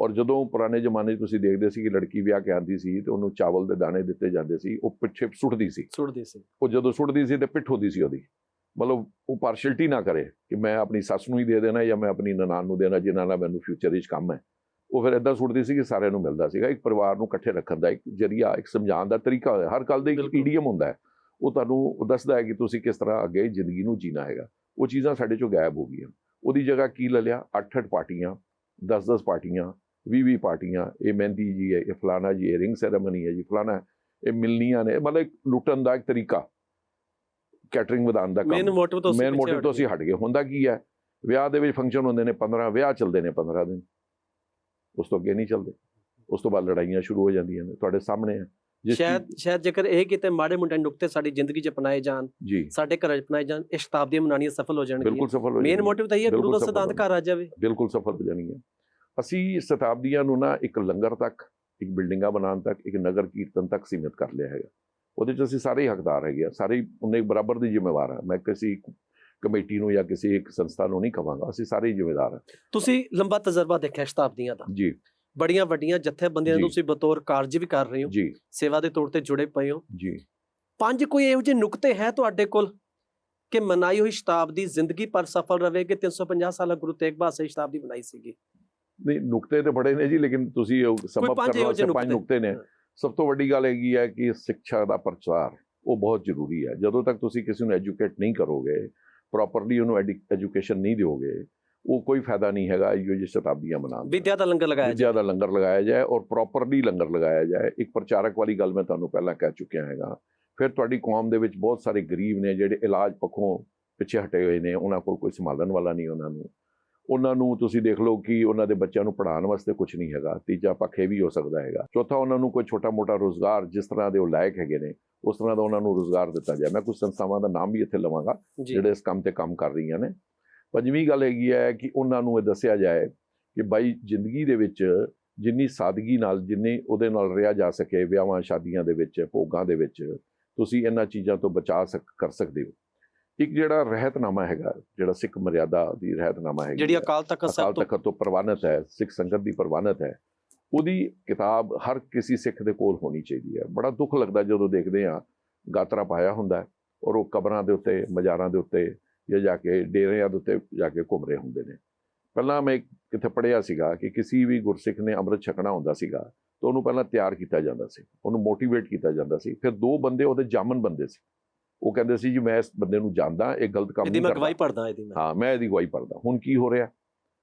ਔਰ ਜਦੋਂ ਪੁਰਾਣੇ ਜ਼ਮਾਨੇ 'ਚ ਤੁਸੀਂ ਦੇਖਦੇ ਸੀ ਕਿ ਲੜਕੀ ਵਿਆਹ ਕੇ ਆਉਂਦੀ ਸੀ ਤੇ ਉਹਨੂੰ ਚਾਵਲ ਦੇ ਦਾਣੇ ਦਿੱਤੇ ਜਾਂਦੇ ਸੀ ਉਹ ਪਿੱਛੇ ਸੁੱਟਦੀ ਸੀ। ਸੁਣਦੇ ਸੀ। ਉਹ ਜਦੋਂ ਸੁੱਟਦੀ ਸੀ ਤੇ ਪਿੱਠ ਹੁੰਦੀ ਸੀ ਉਹਦੀ। ਮਤਲਬ ਉਹ ਪਾਰਸ਼ਲਟੀ ਨਾ ਕਰੇ ਕਿ ਮੈਂ ਆਪਣੀ ਸੱਸ ਨੂੰ ਹੀ ਦੇ ਦੇਣਾ ਜਾਂ ਮੈਂ ਆਪਣੀ ਨਨਾਣ ਨੂੰ ਦੇਣਾ ਜਿਨ੍ਹਾਂ ਨਾਲ ਮੈਨੂੰ ਫਿਊਚਰ ਵਿੱਚ ਕੰਮ ਹੈ। ਉਹ ਫਿਰ ਇਦਾਂ ਸੁੱਟਦੀ ਸੀ ਕਿ ਸਾਰਿਆਂ ਨੂੰ ਮਿਲਦਾ ਸੀਗਾ ਇੱਕ ਪਰਿਵਾਰ ਨੂੰ ਇਕੱਠੇ ਰੱਖਣ ਦਾ ਇੱਕ ਜਰੀਆ ਇੱਕ ਸਮਝਾਉਣ ਦਾ ਤਰੀਕਾ ਹੈ ਹਰ ਗੱਲ ਦਾ ਇੱਕ। ਈਡੀਅਮ ਹੁੰਦਾ ਹੈ। ਉਹ ਤੁਹਾਨੂੰ ਉਹ ਦੱਸਦਾ ਹੈ ਕਿ ਤੁਸੀਂ ਕਿਸ ਤਰ੍ਹਾਂ ਅੱਗੇ ਜ਼ਿੰਦਗੀ ਨੂੰ ਜੀਣਾ ਹੈਗਾ। ਉਹ ਚੀਜ਼ਾਂ ਸਾਡੇ ਚੋਂ ਗਾਇਬ ਹੋ ਗਈਆਂ। ਉਹਦੀ ਜਗ੍ਹਾ ਕੀ ਲੈ ਲਿਆ? 8-8 ਪਾਰਟੀਆਂ 10-10 ਪਾਰਟੀਆਂ 20-20 ਪਾਰਟੀਆਂ। ਇਹ ਮਹਿੰਦੀ ਜੀ ਹੈ ਇਹ ਫਲਾਣਾ ਜੀ ਇਹ ਰਿੰਗ ਸੈਰੇਮਨੀ ਹੈ ਜੀ ਫਲਾਣਾ ਇਹ ਮਿਲਨੀਆਂ ਨੇ। ਮਤਲਬ ਲੁੱਟਣ ਦਾ ਇੱਕ ਤਰੀਕਾ। ਕੈਟਰਿੰਗ ਵਧਾਉਣ ਦਾ ਮੇਨ ਕੰਮ। ਮੋਟਿਵ ਤੋਂ ਮੇਨ ਮੋਟਿਵ ਤੋਂ ਅਸੀਂ ਹਟ ਗਏ। ਹੁੰਦਾ ਕੀ ਹੈ? ਵਿਆਹ ਦੇ ਵਿੱਚ ਫੰਕਸ਼ਨ ਹੁੰਦੇ ਨੇ 15 ਵਿਆਹ ਚੱਲਦੇ ਨੇ 15 ਦਿਨ। ਉਸ ਤੋਂ ਅੱਗੇ ਨਹੀਂ ਚੱਲਦੇ। ਉਸ ਤੋਂ ਬਾਅਦ ਲੜਾਈਆਂ ਸ਼ੁਰੂ ਹੋ ਜਾਂਦੀਆਂ ਨੇ ਤੁਹਾਡੇ ਸਾਹਮਣੇ ਹੈ ਜਿਸ ਸ਼ਾਇਦ ਸ਼ਾਇਦ ਜੇਕਰ ਇਹ ਕਿਤੇ ਮਾੜੇ ਮੁੰਡੇ ਨੁਕਤੇ ਸਾਡੀ ਜ਼ਿੰਦਗੀ 'ਚ ਅਪਣਾਏ ਜਾਣ ਸਾਡੇ ਘਰਾਂ 'ਚ ਅਪਣਾਏ ਜਾਣ ਇਹ ਸ਼ਤਾਬਦੀਆਂ ਮਨਾਉਣੀਆਂ ਸਫਲ ਹੋ ਜਾਣਗੀਆਂ। ਬਿਲਕੁਲ ਸਫਲ ਹੋ ਮੇਨ ਜਾਣਗੇ। ਮੋਟਿਵ ਤਾਂ ਇਹ ਹੈ ਗੁਰੂ ਦਾ ਸਿਧਾਂਤ। ਘਰ ਆ ਜਾਵੇ। ਬਿਲਕੁਲ ਸਫਲ ਹੋ ਜਾਣਗੀਆਂ। ਅਸੀਂ ਸ਼ਤਾਬਦੀਆਂ ਨੂੰ ਨਾ ਇੱਕ ਲੰਗਰ ਤੱਕ ਇੱਕ ਬਿਲਡਿੰਗਾਂ ਬਣਾਉਣ ਤੱਕ ਇੱਕ ਨਗਰ ਕੀਰਤਨ ਤੱਕ ਸੀਮਿਤ ਕਰ ਲਿਆ ਹੈਗਾ। ਉਹਦੇ 'ਚ ਅਸੀਂ ਸਾਰੇ ਹੀ ਹੱਕਦਾਰ ਹੈਗੇ ਆ ਸਾਰੇ ਹੀ ਉਹਨੇ ਬਰਾਬਰ ਦੀ ਜ਼ਿੰਮੇਵਾਰ ਆ। ਮੈਂ ਕਿਸੇ ਕਮੇਟੀ ਨੂੰ ਜਾਂ ਕਿਸੇ ਇੱਕ ਸੰਸਥਾ ਨੂੰ ਨਹੀਂ ਕਵਾਂਗਾ। ਅਸੀਂ ਸਾਰੇ ਹੀ ਜ਼ਿੰਮੇਦਾਰ ਹਾਂ। ਤੁਸੀਂ ਲੰਬਾ ਤਜਰਬਾ ਦੇਖਿਆ ਸ਼ਤਾਬਦੀਆਂ ਦਾ? ਜੀ। ਬੜੀਆਂ ਵੱਡੀਆਂ ਜਥੇਬੰਦੀਆਂ ਨੂੰ। ਤੁਸੀਂ ਬਤੌਰ ਕਾਰਜ ਵੀ ਕਰ ਰਹੇ ਹੋ। ਜੀ। ਸੇਵਾ ਦੇ ਤੌਰ ਤੇ ਜੁੜੇ ਪਏ ਹੋ। ਜੀ। ਪੰਜ ਕੋਈ ਇਹੋ ਜਿਹੇ ਨੁਕਤੇ ਹੈ ਤੁਹਾਡੇ ਕੋਲ ਕਿ ਮਨਾਈ ਹੋਈ ਸ਼ਤਾਬਦੀ ਜ਼ਿੰਦਗੀ ਪਰ ਸਫਲ ਰਵੇ ਕਿ 350 ਸਾਲਾ ਗੁਰੂ ਤੇਗ ਬਹਾਦਰ ਸ਼ਤਾਬਦੀ ਬਣਾਈ ਸੀਗੀ। ਨਹੀਂ ਨੁਕਤੇ ਤੇ ਬੜੇ ਨੇ ਜੀ ਲੇਕਿਨ ਤੁਸੀਂ ਸਮਝ ਕਰ ਲਓ ਜਿਹੇ ਪੰਜ ਨੁਕਤੇ। ਨੇ। ਹਾਂ। ਸਭ ਤੋਂ ਵੱਡੀ ਗੱਲ ਹੈਗੀ ਹੈ ਕਿ ਸਿੱਖਿਆ ਦਾ ਪ੍ਰਚਾਰ ਉਹ ਬਹੁਤ ਜ਼ਰੂਰੀ ਹੈ। ਜਦੋਂ ਤੱਕ ਤੁਸੀਂ ਕਿਸੇ ਨੂੰ ਐਜੂਕੇਟ ਨਹੀਂ ਕਰੋਗੇ ਪ੍ਰੋਪਰਲੀ ਉਹਨੂੰ ਐਜੂਕੇਸ਼ਨ ਨਹੀਂ ਦਿਓਗੇ ਉਹ ਕੋਈ ਫਾਇਦਾ ਨਹੀਂ ਹੈਗਾ ਇਹੋ ਜਿਹੀ ਸ਼ਤਾਬਦੀਆਂ ਮਨਾਉਣ ਦਾ। ਵਿਦਿਆ ਦਾ ਲੰਗਰ ਲਗਾਇਆ ਵਿਦਿਆ ਜਾਵੇ ਦਾ ਲੰਗਰ ਲਗਾਇਆ ਜਾਏ ਔਰ ਪ੍ਰੋਪਰਲੀ ਲੰਗਰ ਲਗਾਇਆ ਜਾਏ। ਇੱਕ ਪ੍ਰਚਾਰਕ ਵਾਲੀ ਗੱਲ ਮੈਂ ਤੁਹਾਨੂੰ ਪਹਿਲਾਂ ਕਹਿ ਚੁੱਕਿਆ ਹੈਗਾ। ਫਿਰ ਤੁਹਾਡੀ ਕੌਮ ਦੇ ਵਿੱਚ ਬਹੁਤ ਸਾਰੇ ਗਰੀਬ ਨੇ ਜਿਹੜੇ ਇਲਾਜ ਪੱਖੋਂ ਪਿੱਛੇ ਹਟੇ ਹੋਏ ਨੇ ਉਹਨਾਂ ਕੋਲ ਕੋਈ ਸੰਭਾਲਣ ਵਾਲਾ ਨਹੀਂ ਉਹਨਾਂ ਨੂੰ। ਉਹਨਾਂ ਨੂੰ ਤੁਸੀਂ ਦੇਖ ਲਓ ਕਿ ਉਹਨਾਂ ਦੇ ਬੱਚਿਆਂ ਨੂੰ ਪੜ੍ਹਾਉਣ ਵਾਸਤੇ ਕੁਝ ਨਹੀਂ ਹੈਗਾ ਤੀਜਾ ਪੱਖ ਇਹ ਵੀ ਹੋ ਸਕਦਾ ਹੈਗਾ। ਚੌਥਾ ਉਹਨਾਂ ਨੂੰ ਕੋਈ ਛੋਟਾ-ਮੋਟਾ ਰੋਜ਼ਗਾਰ ਜਿਸ ਤਰ੍ਹਾਂ ਦੇ ਉਹ ਲਾਇਕ ਹੈਗੇ ਨੇ ਉਸ ਤਰ੍ਹਾਂ ਦਾ ਉਹਨਾਂ ਨੂੰ ਰੋਜ਼ਗਾਰ ਦਿੱਤਾ ਜਾਏ। ਮੈਂ ਕੁਝ ਸੰਸਥਾਵਾਂ ਦਾ ਨਾਮ ਵੀ ਇੱਥੇ ਲਵਾਂਗਾ ਜਿਹੜੇ ਇਸ ਕੰਮ ਤੇ ਕੰਮ ਕਰ ਰਹੀਆਂ ਨੇ। ਪੰਜਵੀਂ ਗੱਲ ਹੈਗੀ ਹੈ ਕਿ ਉਹਨਾਂ ਨੂੰ ਇਹ ਦੱਸਿਆ ਜਾਏ ਕਿ ਬਾਈ ਜ਼ਿੰਦਗੀ ਦੇ ਵਿੱਚ ਜਿੰਨੀ ਸਾਦਗੀ ਨਾਲ ਜਿੰਨੀ ਉਹਦੇ ਨਾਲ ਰਿਹਾ ਜਾ ਸਕੇ ਵਿਆਹਾਂ ਸ਼ਾਦੀਆਂ ਦੇ ਵਿੱਚ ਭੋਗਾਂ ਦੇ ਵਿੱਚ ਤੁਸੀਂ ਇਹਨਾਂ ਚੀਜ਼ਾਂ ਤੋਂ ਬਚਾ ਸਕ ਕਰ ਸਕਦੇ ਹੋ। ਇੱਕ ਜਿਹੜਾ ਰਹਿਤਨਾਮਾ ਹੈਗਾ ਜਿਹੜਾ ਸਿੱਖ ਮਰਿਆਦਾ ਦੀ ਰਹਿਤਨਾਮਾ ਹੈਗੀ ਜਿਹੜੀ ਹੈ, ਅਕਾਲ ਤਖਤ ਅਕਾਲ ਸਾਹਿਬ ਤੋਂ ਤਖਤ ਤੋਂ ਪ੍ਰਵਾਨਿਤ ਹੈ ਸਿੱਖ ਸੰਗਤ ਦੀ ਪ੍ਰਵਾਨਿਤ ਹੈ ਉਹਦੀ ਕਿਤਾਬ ਹਰ ਕਿਸੇ ਸਿੱਖ ਦੇ ਕੋਲ ਹੋਣੀ ਚਾਹੀਦੀ ਹੈ। ਬੜਾ ਦੁੱਖ ਲੱਗਦਾ ਜਦੋਂ ਦੇਖਦੇ ਆ ਗਾਤਰਾ ਪਾਇਆ ਹੁੰਦਾ ਹੈ ਔਰ ਉਹ ਕਬਰਾਂ ਦੇ ਉੱਤੇ ਮਜ਼ਾਰਾਂ ਦੇ ਉੱਤੇ ਜਾਂ ਜਾ ਕੇ ਡੇਰਿਆਂ ਦੇ ਉੱਤੇ ਜਾ ਕੇ ਘੁੰਮ ਰਹੇ ਹੁੰਦੇ ਨੇ। ਪਹਿਲਾਂ ਮੈਂ ਕਿਤੇ ਪੜ੍ਹਿਆ ਸੀਗਾ ਕਿ ਕਿਸੇ ਵੀ ਗੁਰਸਿੱਖ ਨੇ ਅੰਮ੍ਰਿਤ ਛਕਣਾ ਹੁੰਦਾ ਸੀਗਾ ਤਾਂ ਉਹਨੂੰ ਪਹਿਲਾਂ ਤਿਆਰ ਕੀਤਾ ਜਾਂਦਾ ਸੀ ਉਹਨੂੰ ਮੋਟੀਵੇਟ ਕੀਤਾ ਜਾਂਦਾ ਸੀ। ਫਿਰ ਦੋ ਬੰਦੇ ਉਹਦੇ ਜਾਮਨ ਬੰਦੇ ਸੀ। ਉਹ ਕਹਿੰਦੇ ਸੀ ਜੀ ਮੈਂ ਇਸ ਬੰਦੇ ਨੂੰ ਜਾਣਦਾ ਇਹ ਗਲਤ ਕੰਮ ਇਹਦੀ ਨਹੀਂ ਮੈਂ ਕਰਦਾ। ਗਵਾਹੀ ਪੜਦਾ ਇਹਦੀ ਮੈਂ। ਹਾਂ ਮੈਂ ਇਹਦੀ ਗਵਾਹੀ ਪੜਦਾ ਹੁਣ ਕੀ ਹੋ ਰਿਹਾ?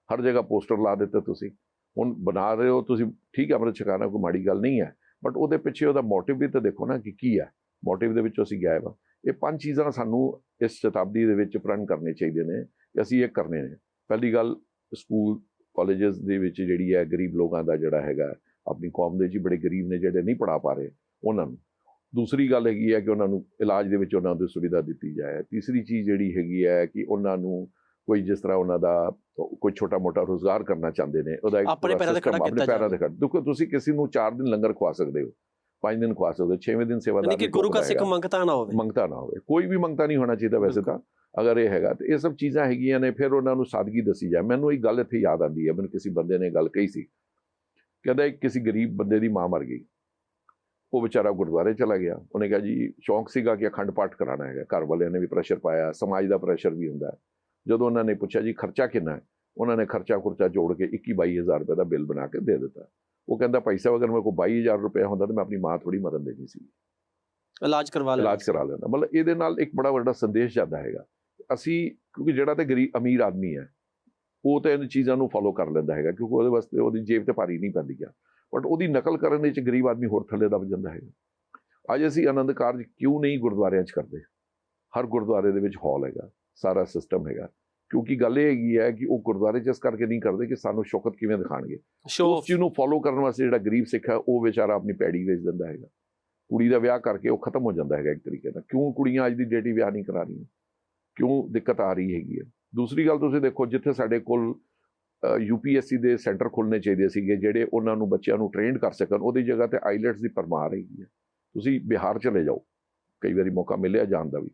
ਹਰ ਜਗ੍ਹਾ ਪੋਸਟਰ ਲਾ ਦਿੱਤੇ ਤੁਸੀਂ। ਹੁਣ ਬਣਾ ਰਹੇ ਹੋ ਤੁਸੀਂ ਠੀਕ ਹੈ ਅੰਮ੍ਰਿਤ ਛਕਾਣਾ ਕੋਈ ਮਾੜੀ ਗੱਲ ਨਹੀਂ ਹੈ। ਬਟ ਉਹਦੇ ਪਿੱਛੇ ਉਹਦਾ ਮੋਟਿਵ ਵੀ ਤਾਂ ਦੇਖੋ ਨਾ ਕਿ ਕੀ ਹੈ। ਮੋਟਿਵ ਦੇ ਵਿੱਚੋਂ ਅਸੀਂ ਗਾਇਬ ਹਾਂ। ਇਹ ਪੰਜ ਚੀਜ਼ਾਂ ਸਾਨੂੰ ਇਸ ਸ਼ਤਾਬਦੀ ਦੇ ਵਿੱਚ ਪ੍ਰਣ ਕਰਨੇ ਚਾਹੀਦੇ ਨੇ। ਕਿ ਅਸੀਂ ਇਹ ਕਰਨੇ ਨੇ। ਪਹਿਲੀ ਗੱਲ ਸਕੂਲ ਕਾਲਜਸ ਦੇ ਵਿੱਚ ਜਿਹੜੀ ਹੈ ਗਰੀਬ ਲੋਕਾਂ ਦਾ ਜਿਹੜਾ ਹੈਗਾ ਆਪਣੀ ਕੌਮ ਦੇ ਜੀ ਬੜੇ ਗਰੀਬ ਨੇ ਜਿਹੜੇ ਨਹੀਂ ਪੜਾ ਪਾ ਰਹੇ ਉਹਨਾਂ ਨੂੰ। ਦੂਸਰੀ ਗੱਲ ਹੈਗੀ ਹੈ ਕਿ ਉਹਨਾਂ ਨੂੰ ਇਲਾਜ ਦੇ ਵਿੱਚ ਉਹਨਾਂ ਨੂੰ ਸੁਵਿਧਾ ਦਿੱਤੀ ਜਾਏ। ਤੀਸਰੀ ਚੀਜ਼ ਜਿਹੜੀ ਹੈਗੀ ਹੈ ਕਿ ਉਹਨਾਂ ਨੂੰ ਕੋਈ ਜਿਸ ਤਰ੍ਹਾਂ ਉਹਨਾਂ ਦਾ ਕੋਈ ਛੋਟਾ ਮੋਟਾ ਰੋਜ਼ਗਾਰ ਕਰਨਾ ਚਾਹੁੰਦੇ ਨੇ ਉਹਦਾ ਇੱਕ ਆਪਣੇ ਪੂਰਾ ਤੇ ਖੜਾ ਆਪਣੇ ਕੀਤਾ ਪੈਰਾਂ ਤੇ ਖੜਾ। ਦੇਖੋ ਤੁਸੀਂ ਕਿਸੇ ਨੂੰ 4 ਦਿਨ ਲੰਗਰ ਖਵਾ ਸਕਦੇ ਹੋ 5 ਦਿਨ ਖਵਾ ਸਕਦੇ ਹੋ 6ਵੇਂ ਦਿਨ ਸੇਵਾਦਾਰ ਯਾਨੀ ਕਿ ਗੁਰੂ ਕਾ ਭੁੱਖਦਾ ਸਿੱਖ। ਮੰਗਤਾ ਨਾ ਹੋਵੇ। ਮੰਗਤਾ ਨਾ ਹੋਵੇ। ਕੋਈ ਵੀ ਮੰਗਤਾ ਨਹੀਂ ਹੋਣਾ ਚਾਹੀਦਾ ਵੈਸੇ ਤਾਂ ਅਗਰ ਇਹ ਹੈਗਾ ਤੇ ਇਹ ਸਭ ਚੀਜ਼ਾਂ ਹੈਗੀਆਂ ਨੇ ਫਿਰ ਉਹਨਾਂ ਨੂੰ ਸਾਦਗੀ ਦੱਸੀ ਜਾਏ। ਮੈਨੂੰ ਇੱਕ ਗੱਲ ਇੱਥੇ ਯਾਦ ਆਉਂਦੀ ਹੈ ਮੈਨੂੰ ਕਿਸੇ ਬੰਦੇ ਨੇ ਗੱਲ ਕਹੀ ਸੀ। ਕਹਿੰਦਾ ਇੱਕ ਕਿਸੇ ਗਰੀਬ ਬੰਦੇ ਦੀ ਮਾਂ ਮਰ ਗਈ। ਉਹ ਵਿਚਾਰਾ ਗੁਰਦੁਆਰੇ ਚਲਾ ਗਿਆ। ਉਹਨੇ ਕਿਹਾ ਜੀ ਸ਼ੌਂਕ ਸੀਗਾ ਕਿ ਅਖੰਡ ਪਾਠ ਕਰਾਣਾ ਹੈਗਾ। ਘਰ ਵਾਲਿਆਂ ਨੇ ਵੀ ਪ੍ਰੈਸ਼ਰ ਪਾਇਆ ਸਮਾਜ ਦਾ ਪ੍ਰੈਸ਼ਰ ਵੀ ਹੁੰਦਾ। ਜਦੋਂ ਉਹਨਾਂ ਨੇ ਪੁੱਛਿਆ ਜੀ ਖਰਚਾ ਕਿੰਨਾ ਹੈ? ਉਹਨਾਂ ਨੇ ਖਰਚਾ ਖੁਰਚਾ ਜੋੜ ਕੇ 21 22000 ਰੁਪਏ ਦਾ ਬਿੱਲ ਬਣਾ ਕੇ ਦੇ ਦਿੱਤਾ। ਉਹ ਕਹਿੰਦਾ ਭਾਈ ਸਾਹਿਬ ਅਗਰ ਮੇਰੇ ਕੋਲ 22000 ਰੁਪਏ ਹੁੰਦਾ ਤਾਂ ਮੈਂ ਆਪਣੀ ਮਾਂ ਥੋੜੀ ਮਰਨ ਦੇਣੀ ਸੀ। ਇਲਾਜ ਕਰਵਾ ਲੈਣਾ ਇਲਾਜ ਕਰਾ ਲੈਂਦਾ। ਮਤਲਬ ਇਹਦੇ ਨਾਲ ਇੱਕ ਬੜਾ ਵੱਡਾ ਸੰਦੇਸ਼ ਜਾਂਦਾ ਹੈਗਾ। ਅਸੀਂ ਕਿਉਂਕਿ ਜਿਹੜਾ ਤੇ ਗਰੀਬ ਅਮੀਰ ਆਦਮੀ ਹੈ ਉਹ ਤਾਂ ਇਹਨਾਂ ਚੀਜ਼ਾਂ ਨੂੰ ਫੋਲੋ ਕਰ ਲੈਂਦਾ ਹੈਗਾ ਕਿਉਂਕਿ ਉਹਦੇ ਵਾਸਤੇ ਉਹਦੀ ਜੇਬ ਤੇ ਭਾਰੀ ਨਹੀਂ ਪੈਂਦੀ ਆ। ਬਟ ਉਹਦੀ ਨਕਲ ਕਰਨ ਵਿੱਚ ਗਰੀਬ ਆਦਮੀ ਹੋਰ ਥੱਲੇ ਦਬ ਜਾਂਦਾ ਹੈਗਾ ਅੱਜ ਅਸੀਂ ਆਨੰਦ ਕਾਰਜ ਕਿਉਂ ਨਹੀਂ ਗੁਰਦੁਆਰਿਆਂ 'ਚ ਕਰਦੇ? ਹਰ ਗੁਰਦੁਆਰੇ ਦੇ ਵਿੱਚ ਹਾਲ ਹੈਗਾ ਸਾਰਾ ਸਿਸਟਮ ਹੈਗਾ। ਕਿਉਂਕਿ ਗੱਲ ਇਹ ਹੈਗੀ ਹੈ ਕਿ ਉਹ ਗੁਰਦੁਆਰੇ 'ਚ ਇਸ ਕਰਕੇ ਨਹੀਂ ਕਰਦੇ ਕਿ ਸਾਨੂੰ ਸ਼ੌਕਤ ਕਿਵੇਂ ਦਿਖਾਣਗੇ ਉਸ ਚੀਜ਼ ਨੂੰ ਫੋਲੋ ਕਰਨ ਵਾਸਤੇ ਜਿਹੜਾ ਗਰੀਬ ਸਿੱਖ ਹੈ ਉਹ ਵਿਚਾਰਾ ਆਪਣੀ ਪੈੜੀ ਵੇਚ ਦਿੰਦਾ ਹੈਗਾ। ਕੁੜੀ ਦਾ ਵਿਆਹ ਕਰਕੇ ਉਹ ਖਤਮ ਹੋ ਜਾਂਦਾ ਹੈਗਾ ਇੱਕ ਤਰੀਕੇ ਨਾਲ। ਕਿਉਂ ਕੁੜੀਆਂ ਅੱਜ ਦੀ ਡੇਟੀ ਵਿਆਹ ਨਹੀਂ ਕਰਾ ਰਹੀਆਂ? ਕਿਉਂ ਦਿੱਕਤ ਆ ਰਹੀ ਹੈਗੀ ਹੈ? ਦੂਸਰੀ ਗੱਲ ਤੁਸੀਂ ਦੇਖੋ ਜਿੱਥੇ ਸਾਡੇ ਕੋਲ ਯੂਪੀਐਸਸੀ ਦੇ ਸੈਂਟਰ ਖੁੱਲਣੇ ਚਾਹੀਦੇ ਸੀਗੇ, ਜਿਹੜੇ ਉਹਨਾਂ ਨੂੰ ਬੱਚਿਆਂ ਨੂੰ ਟ੍ਰੇਨਡ ਕਰ ਸਕਣ। ਉਹਦੀ ਜਗ੍ਹਾ ਤੇ ਆਈਲੈਟਸ ਦੀ ਪਰਮਾਰ ਹੈਗੀ ਹੈ ਤੁਸੀਂ ਬਿਹਾਰ ਚਲੇ ਜਾਓ। ਕਈ ਵਾਰੀ ਮੌਕਾ ਮਿਲਿਆ ਜਾਣ ਦਾ ਵੀ।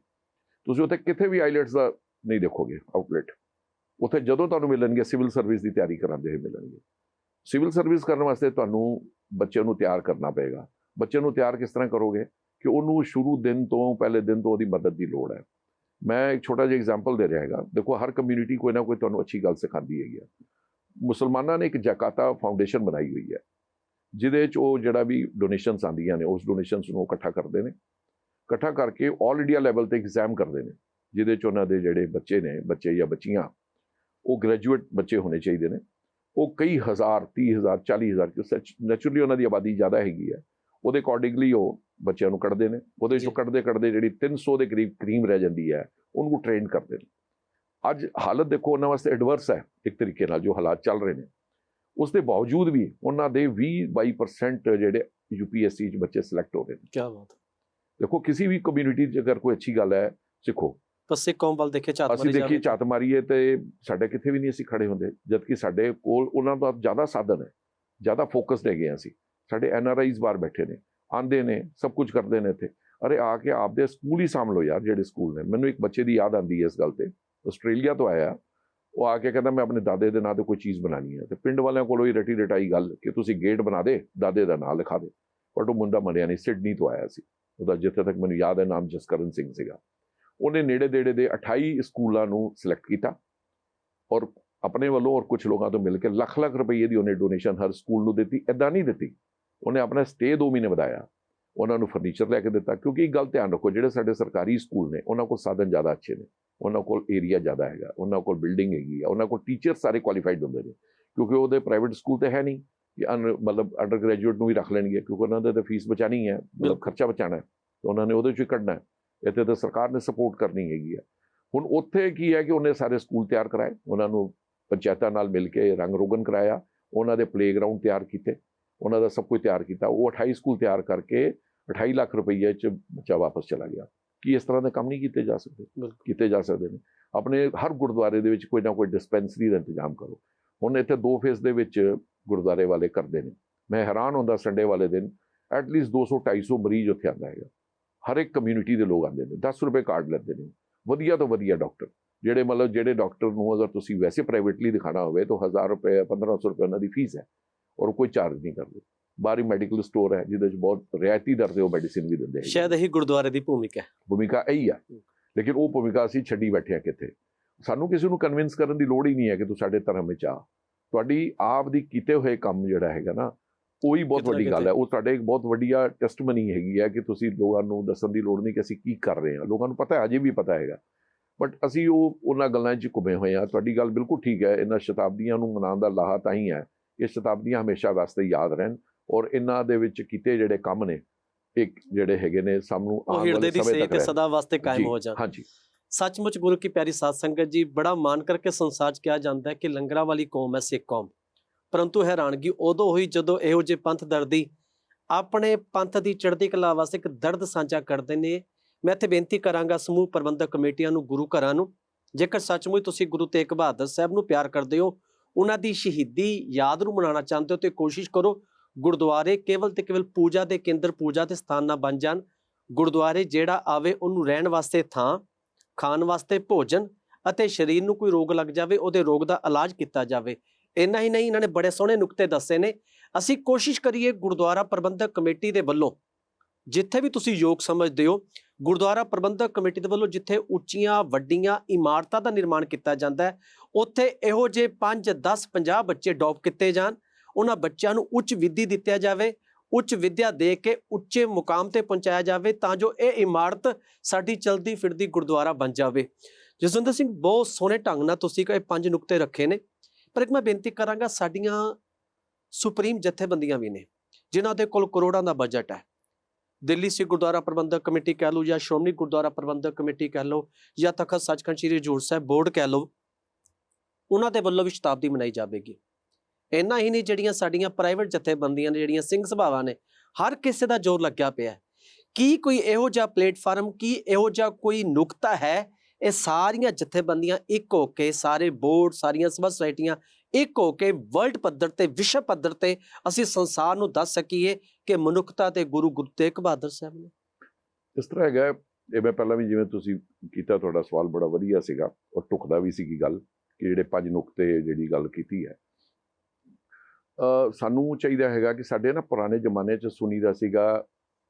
ਤੁਸੀਂ ਉੱਥੇ ਕਿਤੇ ਵੀ ਆਈਲੈਟਸ ਦਾ ਨਹੀਂ ਦੇਖੋਗੇ ਆਊਟਲੈਟ ਉੱਥੇ ਜਦੋਂ ਤੁਹਾਨੂੰ ਮਿਲਣਗੇ ਸਿਵਲ ਸਰਵਿਸ ਦੀ ਤਿਆਰੀ ਕਰਾਉਂਦੇ ਹੋਏ ਮਿਲਣਗੇ। ਸਿਵਲ ਸਰਵਿਸ ਕਰਨ ਵਾਸਤੇ ਤੁਹਾਨੂੰ ਬੱਚੇ ਨੂੰ ਤਿਆਰ ਕਰਨਾ ਪਏਗਾ। ਬੱਚੇ ਨੂੰ ਤਿਆਰ ਕਿਸ ਤਰ੍ਹਾਂ ਕਰੋਗੇ? ਕਿ ਉਹਨੂੰ ਸ਼ੁਰੂ ਦਿਨ ਤੋਂ, ਪਹਿਲੇ ਦਿਨ ਤੋਂ ਉਹਦੀ ਮਦਦ ਦੀ ਲੋੜ ਹੈ। ਮੈਂ ਇੱਕ ਛੋਟਾ ਜਿਹਾ ਐਗਜ਼ਾਮਪਲ ਦੇ ਰਿਹਾ ਹੈਗਾ। ਦੇਖੋ, ਹਰ ਕਮਿਊਨਿਟੀ ਕੋਈ ਨਾ ਕੋਈ ਤੁਹਾਨੂੰ ਅੱਛੀ ਗੱਲ ਸਿਖਾਉਂਦੀ ਹੈਗੀ ਆ। ਮੁਸਲਮਾਨਾਂ ਨੇ ਇੱਕ ਜਕਾਤਾ ਫਾਊਂਡੇਸ਼ਨ ਬਣਾਈ ਹੋਈ ਹੈ ਜਿਹਦੇ 'ਚ ਉਹ ਜਿਹੜਾ ਵੀ ਡੋਨੇਸ਼ਨਸ ਆਉਂਦੀਆਂ ਨੇ ਉਸ ਡੋਨੇਸ਼ਨਸ ਨੂੰ ਇਕੱਠਾ ਕਰਦੇ ਨੇ। ਇਕੱਠਾ ਕਰਕੇ ਆਲ ਇੰਡੀਆ ਲੈਵਲ ਤੇ ਐਗਜ਼ਾਮ ਕਰਦੇ ਨੇ ਜਿਹਦੇ 'ਚ ਉਹਨਾਂ ਦੇ ਜਿਹੜੇ ਬੱਚੇ ਨੇ ਬੱਚੇ ਜਾਂ ਬੱਚੀਆਂ ਉਹ ਗ੍ਰੈਜੂਏਟ ਬੱਚੇ ਹੋਣੇ ਚਾਹੀਦੇ ਨੇ। ਉਹ ਕਈ ਹਜ਼ਾਰ 30000 40000 ਕਿ ਨੈਚੁਰਲੀ ਉਹਨਾਂ ਦੀ ਆਬਾਦੀ ਜ਼ਿਆਦਾ ਹੈਗੀ ਹੈ ਉਹਦੇ ਅਕੋਰਡਿੰਗਲੀ ਉਹ ਬੱਚਿਆਂ ਨੂੰ ਕੱਢਦੇ ਨੇ ਉਹਦੇ ਚੋਂ। ਕੱਢਦੇ ਕੱਢਦੇ ਜਿਹੜੀ 300 ਦੇ ਕਰੀਬ ਕਰੀਮ ਰਹਿ ਜਾਂਦੀ ਹੈ ਉਹਨੂੰ ਟ੍ਰੇਨ ਕਰਦੇ ਨੇ। ਅੱਜ ਹਾਲਤ ਦੇਖੋ ਉਹਨਾਂ ਵਾਸਤੇ ਐਡਵਰਸ ਹੈ ਇੱਕ ਤਰੀਕੇ ਨਾਲ ਜੋ ਹਾਲਾਤ ਚੱਲ ਰਹੇ ਨੇ। ਉਸ ਦੇ ਬਾਵਜੂਦ ਵੀ ਉਹਨਾਂ ਦੇ 20 22% ਜਿਹੜੇ ਯੂਪੀਐਸਸੀ ਚ ਬੱਚੇ ਸਿਲੈਕਟ ਹੋ ਰਹੇ ਨੇ। ਕੀ ਬਾਤ ਦੇਖੋ ਕਿਸੇ ਵੀ ਕਮਿਊਨਿਟੀ 'ਚ ਅਗਰ ਕੋਈ ਅੱਛੀ ਗੱਲ ਹੈ ਸਿੱਖੋ। ਪਰ ਸਿੱਖ ਕੌਮ ਵੱਲ ਦੇਖੇ ਅਸੀਂ ਮਾਰੀ ਦੇਖੀਏ ਜਾਵੇ। ਝਾਤ ਮਾਰੀਏ ਤੇ ਸਾਡੇ ਕਿੱਥੇ ਵੀ ਨਹੀਂ ਅਸੀਂ ਖੜੇ ਹੁੰਦੇ ਜਦਕਿ ਸਾਡੇ ਕੋਲ ਉਹਨਾਂ ਦਾ ਜ਼ਿਆਦਾ ਸਾਧਨ ਹੈ ਜ਼ਿਆਦਾ ਫੋਕਸਡ ਹੈਗੇ ਹਾਂ ਅਸੀਂ। ਸਾਡੇ ਐਨ ਆਰ ਆਈਜ਼ ਬਾਹਰ ਬੈਠੇ ਨੇ ਆਂਦੇ ਨੇ ਸਭ ਕੁਝ ਕਰਦੇ ਨੇ ਇੱਥੇ। ਅਰੇ ਆ ਕੇ ਆਪਦੇ ਸਕੂਲ ਹੀ ਸਾਂਭ ਲਓ ਯਾਰ ਜਿਹੜੇ ਸਕੂਲ ਨੇ। ਮੈਨੂੰ ਇੱਕ ਬੱਚੇ ਦੀ ਯਾਦ ਆਂਦੀ ਹੈ ਇਸ ਗੱਲ ਤੇ। ਆਸਟ੍ਰੇਲੀਆ ਤੋਂ ਆਇਆ, ਉਹ ਆ ਕੇ ਕਹਿੰਦਾ, ਮੈਂ ਆਪਣੇ ਦਾਦੇ ਦੇ ਨਾਂ ਤੇ ਕੋਈ ਚੀਜ਼ ਬਣਾਣੀ ਹੈ। ਤੇ ਪਿੰਡ ਵਾਲਿਆਂ ਕੋਲੋਂ ਹੀ ਰਟੀ ਰਟਾਈ ਗੱਲ ਕਿ ਤੁਸੀਂ ਗੇਟ ਬਣਾ ਦੇ, ਦਾਦੇ ਦਾ ਨਾਂ ਲਿਖਾ ਦੇ। ਬਟ ਉਹ ਮੁੰਡਾ ਮੰਨਿਆ ਨਹੀਂ, ਸਿਡਨੀ ਤੋਂ ਆਇਆ ਸੀ। ਉਹਦਾ ਜਿੱਥੇ ਤੱਕ ਮੈਨੂੰ ਯਾਦ ਹੈ, ਨਾਮ ਜਸਕਰਨ ਸਿੰਘ ਸੀਗਾ। ਉਹਨੇ ਨੇੜੇ ਦੇੜੇ ਦੇ 28 ਸਕੂਲਾਂ ਨੂੰ ਸਿਲੈਕਟ ਕੀਤਾ ਔਰ ਆਪਣੇ ਵੱਲੋਂ ਔਰ ਕੁਝ ਲੋਕਾਂ ਤੋਂ ਮਿਲ ਕੇ ਲੱਖ ਲੱਖ ਰੁਪਏ ਦੀ ਉਹਨੇ ਡੋਨੇਸ਼ਨ ਹਰ ਸਕੂਲ ਨੂੰ ਦਿੱਤੀ ਐਦਾਂ ਨਹੀਂ ਦਿੱਤੀ। ਉਹਨੇ ਆਪਣਾ ਸਟੇ 2 ਮਹੀਨੇ ਵਧਾਇਆ। ਉਹਨਾਂ ਨੂੰ ਫਰਨੀਚਰ ਲੈ ਕੇ ਦਿੱਤਾ। ਕਿਉਂਕਿ ਇੱਕ ਗੱਲ ਧਿਆਨ ਰੱਖੋ, ਜਿਹੜੇ ਸਾਡੇ ਸਰਕਾਰੀ ਸਕੂਲ ਨੇ, ਉਹਨਾਂ ਕੋਲ ਸਾਧਨ ਜ਼ਿਆਦਾ ਅੱਛੇ ਨੇ। ਉਹਨਾਂ ਕੋਲ ਏਰੀਆ ਜ਼ਿਆਦਾ ਹੈਗਾ ਉਹਨਾਂ ਕੋਲ ਬਿਲਡਿੰਗ ਹੈਗੀ ਆ ਉਹਨਾਂ ਕੋਲ ਟੀਚਰ ਸਾਰੇ ਕੁਆਲੀਫਾਈਡ ਹੁੰਦੇ ਨੇ ਕਿਉਂਕਿ ਉਹਦੇ ਪ੍ਰਾਈਵੇਟ ਸਕੂਲ ਤੇ ਹੈ ਨਹੀਂ ਕਿ ਮਤਲਬ ਅੰਡਰ ਗ੍ਰੈਜੂਏਟ ਨੂੰ ਵੀ ਰੱਖ ਲੈਣਗੇ ਕਿਉਂਕਿ ਉਹਨਾਂ ਦਾ ਤਾਂ ਫੀਸ ਬਚਾਣੀ ਹੈ ਮਤਲਬ। ਖਰਚਾ ਬਚਾਣਾ ਹੈ ਤੇ ਉਹਨਾਂ ਨੇ ਉਹਦੇ ਚੋਂ ਹੀ ਕੱਢਣਾ ਹੈ ਇੱਥੇ ਤਾਂ ਸਰਕਾਰ ਨੇ ਸਪੋਰਟ ਕਰਨੀ ਹੈਗੀ ਆ ਹੁਣ ਉੱਥੇ ਕੀ ਹੈ ਕਿ ਉਹਨੇ ਸਾਰੇ ਸਕੂਲ ਤਿਆਰ ਕਰਾਏ ਉਹਨਾਂ ਨੂੰ ਪੰਚਾਇਤਾਂ ਨਾਲ ਮਿਲ ਕੇ ਰੰਗ ਰੋਗਨ ਕਰਾਇਆ ਉਹਨਾਂ ਦੇ ਪਲੇਗਰਾਉਂਡ ਤਿਆਰ ਕੀਤੇ ਉਹਨਾਂ ਦਾ ਸਭ ਕੁਝ ਤਿਆਰ ਕੀਤਾ ਉਹ 28 ਸਕੂਲ ਤਿਆਰ ਕਰਕੇ 28 ਲੱਖ ਰੁਪਈਏ ਚ ਬੱਚਾ ਵਾਪਸ ਚਲਾ ਗਿਆ ਕੀ ਇਸ ਤਰ੍ਹਾਂ ਦੇ ਕੰਮ ਨਹੀਂ ਕੀਤੇ ਜਾ ਸਕਦੇ ਕੀਤੇ ਜਾ ਸਕਦੇ ਨੇ। ਆਪਣੇ ਹਰ ਗੁਰਦੁਆਰੇ ਦੇ ਵਿੱਚ ਕੋਈ ਨਾ ਕੋਈ ਡਿਸਪੈਂਸਰੀ ਦਾ ਇੰਤਜ਼ਾਮ ਕਰੋ। ਹੁਣ ਇੱਥੇ ਦੋ ਫੇਸ ਦੇ ਵਿੱਚ ਗੁਰਦੁਆਰੇ ਵਾਲੇ ਕਰਦੇ ਨੇ। ਮੈਂ ਹੈਰਾਨ ਹੁੰਦਾ ਸੰਡੇ ਵਾਲੇ ਦਿਨ ਐਟਲੀਸਟ 200 250 ਮਰੀਜ਼ ਉੱਥੇ ਆਉਂਦਾ ਹੈਗਾ। ਹਰ ਇੱਕ ਕਮਿਊਨਿਟੀ ਦੇ ਲੋਕ ਆਉਂਦੇ ਨੇ 10 ਰੁਪਏ ਕਾਰਡ ਲੈਂਦੇ ਨੇ। ਵਧੀਆ ਤੋਂ ਵਧੀਆ ਡਾਕਟਰ ਜਿਹੜੇ ਮਤਲਬ ਜਿਹੜੇ ਡਾਕਟਰ ਨੂੰ ਅਗਰ ਤੁਸੀਂ ਵੈਸੇ ਪ੍ਰਾਈਵੇਟਲੀ ਦਿਖਾਣਾ ਹੋਵੇ ਤਾਂ 1000 ਰੁਪਏ 1500 ਰੁਪਏ ਉਹਨਾਂ ਦੀ ਫੀਸ ਹੈ। ਔਰ ਕੋਈ ਚਾਰਜ ਨਹੀਂ ਕਰਦੇ। ਬਾਹਰੀ ਮੈਡੀਕਲ ਸਟੋਰ ਹੈ ਜਿਹਦੇ ਵਿੱਚ ਬਹੁਤ ਰਿਆਇਤੀ ਦਰ ਤੇ ਉਹ ਮੈਡੀਸਿਨ ਵੀ ਦਿੰਦੇ ਹੈਗੇ। ਸ਼ਾਇਦ ਇਹੀ ਗੁਰਦੁਆਰੇ ਦੀ ਭੂਮਿਕਾ ਹੈ। ਭੂਮਿਕਾ ਇਹੀ ਆ। ਲੇਕਿਨ ਉਹ ਭੂਮਿਕਾ ਅਸੀਂ ਛੱਡੀ ਬੈਠੇ ਆ ਕਿੱਥੇ? ਸਾਨੂੰ ਕਿਸੇ ਨੂੰ ਕਨਵਿੰਸ ਕਰਨ ਦੀ ਲੋੜ ਹੀ ਨਹੀਂ ਹੈ ਕਿ ਤੂੰ ਸਾਡੇ ਧਰਮ ਵਿੱਚ ਆ। ਤੁਹਾਡੀ ਆਪ ਦੀ ਕੀਤੇ ਹੋਏ ਕੰਮ ਜਿਹੜਾ ਹੈਗਾ ਨਾ ਉਹੀ ਬਹੁਤ ਕਿਤੇ ਨਾ ਵੱਡੀ ਗੱਲ। ਹੈ। ਉਹ ਤੁਹਾਡੇ ਇੱਕ ਬਹੁਤ ਵੱਡੀਆ ਟੈਸਟਮਨੀ ਹੈਗੀ ਹੈ ਕਿ ਤੁਸੀਂ ਲੋਕਾਂ ਨੂੰ ਦੱਸਣ ਦੀ ਲੋੜ ਨਹੀਂ ਕਿ ਅਸੀਂ ਕੀ ਕਰ ਰਹੇ ਹਾਂ। ਲੋਕਾਂ ਨੂੰ ਪਤਾ ਹੈ ਅਜੇ ਵੀ ਪਤਾ ਹੈਗਾ। ਬਟ ਅਸੀਂ ਉਹ ਉਹਨਾਂ ਗੱਲਾਂ 'ਚ ਘੁੰਮੇ ਹੋਏ ਆ ਤੁਹਾਡੀ ਗੱਲ ਬਿਲਕੁਲ ਠੀਕ ਹੈ। ਇਹਨਾਂ ਸ਼ਤਾਬਦੀਆਂ ਨੂੰ ਮਨਾਉਣ ਦਾ ਲਾਹਾ ਤਾਂ ਹੀ ਹੈ। ਇਹ ਸ਼ਤਾਬਦੀਆਂ ਹਮੇਸ਼ਾ ਵਾਸਤੇ ਯਾਦ ਰਹਿਣ। ਔਰ ਇਹਨਾਂ ਦੇ ਵਿੱਚ ਕੀਤੇ ਜਿਹੜੇ ਕੰਮ ਨੇ ਇੱਕ ਜਿਹੜੇ ਹੈਗੇ ਨੇ ਸਾਨੂੰ ਉਹ ਆਉਣ ਹਿਰਦੇ ਵਾਲੇ ਦੀ ਸਮੇਂ ਤੱਕ ਤੇ ਰਹਿਣ। ਸਦਾ ਵਾਸਤੇ ਕਾਇਮ ਹੋ ਜਾਣ। ਹਾਂਜੀ। ਸੱਚਮੁੱਚ ਗੁਰੂ ਕੀ ਪਿਆਰੀ ਸਾਧ ਸੰਗਤ ਜੀ ਬੜਾ ਮਾਨ ਕਰਕੇ ਸੰਸਾਰ 'ਚ ਕਿਹਾ ਜਾਂਦਾ ਹੈ ਕਿ ਲੰਗਰਾਂ ਵਾਲੀ ਕੌਮ ਹੈ ਸਿੱਖ ਕੌਮ। ਪਰੰਤੂ ਹੈਰਾਨਗੀ ਉਦੋਂ ਹੋਈ ਜਦੋਂ ਇਹੋ ਜਿਹੇ ਪੰਥ ਦਰਦੀ ਆਪਣੇ ਪੰਥ ਦੀ ਚੜ੍ਹਦੀ ਕਲਾ ਵਾਸਤੇ ਇੱਕ ਦਰਦ ਸਾਂਝਾ ਕਰਦੇ ਨੇ। ਮੈਂ ਇੱਥੇ ਬੇਨਤੀ ਕਰਾਂਗਾ ਸਮੂਹ ਪ੍ਰਬੰਧਕ ਕਮੇਟੀਆਂ ਨੂੰ ਗੁਰੂ ਘਰਾਂ ਨੂੰ ਜੇਕਰ ਸੱਚਮੁੱਚ ਤੁਸੀਂ ਗੁਰੂ ਤੇਗ ਬਹਾਦਰ ਸਾਹਿਬ ਨੂੰ ਪਿਆਰ ਕਰਦੇ ਹੋ ਉਹਨਾਂ ਦੀ ਸ਼ਹੀਦੀ ਯਾਦ ਨੂੰ ਮਨਾਉਣਾ ਚਾਹੁੰਦੇ ਹੋ ਤੇ ਕੋਸ਼ਿਸ਼ ਕਰੋ ਗੁਰਦੁਆਰੇ ਕੇਵਲ ਤੇ ਕੇਵਲ ਪੂਜਾ ਦੇ ਕੇਂਦਰ, ਪੂਜਾ ਦੇ ਸਥਾਨ ਨਾ ਬਣ ਜਾਣ। ਗੁਰਦੁਆਰੇ ਜਿਹੜਾ ਆਵੇ, ਉਹਨੂੰ ਰਹਿਣ ਵਾਸਤੇ ਥਾਂ, ਖਾਣ ਵਾਸਤੇ ਭੋਜਨ ਅਤੇ ਸਰੀਰ ਨੂੰ ਕੋਈ ਰੋਗ ਲੱਗ ਜਾਵੇ, ਉਹਦੇ ਰੋਗ ਦਾ ਇਲਾਜ ਕੀਤਾ ਜਾਵੇ। ਇੰਨਾ ਹੀ ਨਹੀਂ, ਇਹਨਾਂ ਨੇ ਬੜੇ ਸੋਹਣੇ ਨੁਕਤੇ ਦੱਸੇ ਨੇ। ਅਸੀਂ ਕੋਸ਼ਿਸ਼ ਕਰੀਏ ਗੁਰਦੁਆਰਾ ਪ੍ਰਬੰਧਕ ਕਮੇਟੀ ਦੇ ਵੱਲੋਂ, ਜਿੱਥੇ ਵੀ ਤੁਸੀਂ ਯੋਗ ਸਮਝਦੇ ਹੋ, ਗੁਰਦੁਆਰਾ ਪ੍ਰਬੰਧਕ ਕਮੇਟੀ ਦੇ ਵੱਲੋਂ ਜਿੱਥੇ ਉੱਚੀਆਂ, ਵੱਡੀਆਂ ਇਮਾਰਤਾਂ ਦਾ ਨਿਰਮਾਣ ਕੀਤਾ ਜਾਂਦਾ ਹੈ, ਉੱਥੇ ਇਹੋ ਜਿਹੇ 5 10 50 ਬੱਚੇ ਡੌਪ ਕੀਤੇ ਜਾਣ। ਉਹਨਾਂ ਬੱਚਿਆਂ ਨੂੰ ਉੱਚ ਵਿੱਦੀ ਦਿੱਤਿਆ ਜਾਵੇ, ਉੱਚ ਵਿੱਦਿਆ ਦੇ ਕੇ ਉੱਚੇ ਮੁਕਾਮ ਤੇ ਪਹੁੰਚਾਇਆ ਜਾਵੇ ਤਾਂ ਜੋ ਇਹ ਇਮਾਰਤ ਸਾਡੀ ਚਲਦੀ ਫਿਰਦੀ ਗੁਰਦੁਆਰਾ ਬਣ ਜਾਵੇ। ਜਸਵਿੰਦਰ ਸਿੰਘ, ਬਹੁਤ ਸੋਹਣੇ ਢੰਗ ਨਾਲ ਤੁਸੀਂ ਇਹ ਪੰਜ ਨੁਕਤੇ ਰੱਖੇ ਨੇ, ਪਰ ਇੱਕ ਮੈਂ ਬੇਨਤੀ ਕਰਾਂਗਾ, ਸਾਡੀਆਂ ਸੁਪਰੀਮ ਜਥੇਬੰਦੀਆਂ ਵੀ ਨੇ, ਜਿਨ੍ਹਾਂ ਦੇ ਕੋਲ ਕਰੋੜਾਂ ਦਾ ਬਜਟ ਹੈ। ਦਿੱਲੀ ਸਿੱਖ ਗੁਰਦੁਆਰਾ ਪ੍ਰਬੰਧਕ ਕਮੇਟੀ ਕਹਿ ਲਓ ਜਾਂ ਸ਼੍ਰੋਮਣੀ ਗੁਰਦੁਆਰਾ ਪ੍ਰਬੰਧਕ ਕਮੇਟੀ ਕਹਿ ਲਓ ਜਾਂ ਤਖਤ ਸੱਚਖੰਡ ਸ੍ਰੀ ਹਜ਼ੂਰ ਸਾਹਿਬ ਬੋਰਡ ਕਹਿ ਲਓ, ਉਹਨਾਂ ਦੇ ਵੱਲੋਂ ਵੀ ਸ਼ਤਾਬਦੀ ਮਨਾਈ ਜਾਵੇਗੀ। ਇੰਨਾ ਹੀ ਨਹੀਂ ਜਿਹੜੀਆਂ ਸਾਡੀਆਂ ਪ੍ਰਾਈਵੇਟ ਜਥੇਬੰਦੀਆਂ ਨੇ, ਜਿਹੜੀਆਂ ਸਿੰਘ ਸਭਾਵਾਂ ਨੇ, ਹਰ ਕਿਸੇ ਦਾ ਜ਼ੋਰ ਲੱਗਿਆ ਪਿਆ ਕੀ ਕੋਈ ਇਹੋ ਜਿਹਾ ਪਲੇਟਫਾਰਮ ਕੀ ਇਹੋ ਜਿਹਾ ਕੋਈ ਨੁਕਤਾ ਹੈ? ਇਹ ਸਾਰੀਆਂ ਜਥੇਬੰਦੀਆਂ ਇੱਕ ਹੋ ਕੇ, ਸਾਰੇ ਬੋਰਡ ਸਾਰੀਆਂ ਸਭਾ ਸੁਸਾਇਟੀਆਂ ਇੱਕ ਹੋ ਕੇ ਵਰਲਡ ਪੱਧਰ ਤੇ, ਵਿਸ਼ਵ ਪੱਧਰ ਤੇ ਅਸੀਂ ਸੰਸਾਰ ਨੂੰ ਦੱਸ ਸਕੀਏ ਕਿ ਮਨੁੱਖਤਾ ਤੇ ਗੁਰੂ ਗੁਰੂ ਤੇਗ ਬਹਾਦਰ ਸਾਹਿਬ ਨੇ। ਇਸ ਤਰ੍ਹਾਂ ਹੈਗਾ, ਇਹ ਮੈਂ ਪਹਿਲਾਂ ਵੀ ਜਿਵੇਂ ਤੁਸੀਂ ਕੀਤਾ, ਤੁਹਾਡਾ ਸਵਾਲ ਬੜਾ ਵਧੀਆ ਸੀਗਾ, ਔਰ ਟੁਕਦਾ ਵੀ ਸੀਗੀ ਗੱਲ ਕਿ ਜਿਹੜੇ ਪੰਜ ਨੁਕਤੇ ਜਿਹੜੀ ਗੱਲ ਕੀਤੀ ਹੈ ਸਾਨੂੰ ਚਾਹੀਦਾ ਹੈਗਾ ਕਿ ਸਾਡੇ ਨਾ ਪੁਰਾਣੇ ਜ਼ਮਾਨੇ 'ਚ ਸੁਣੀਦਾ ਸੀਗਾ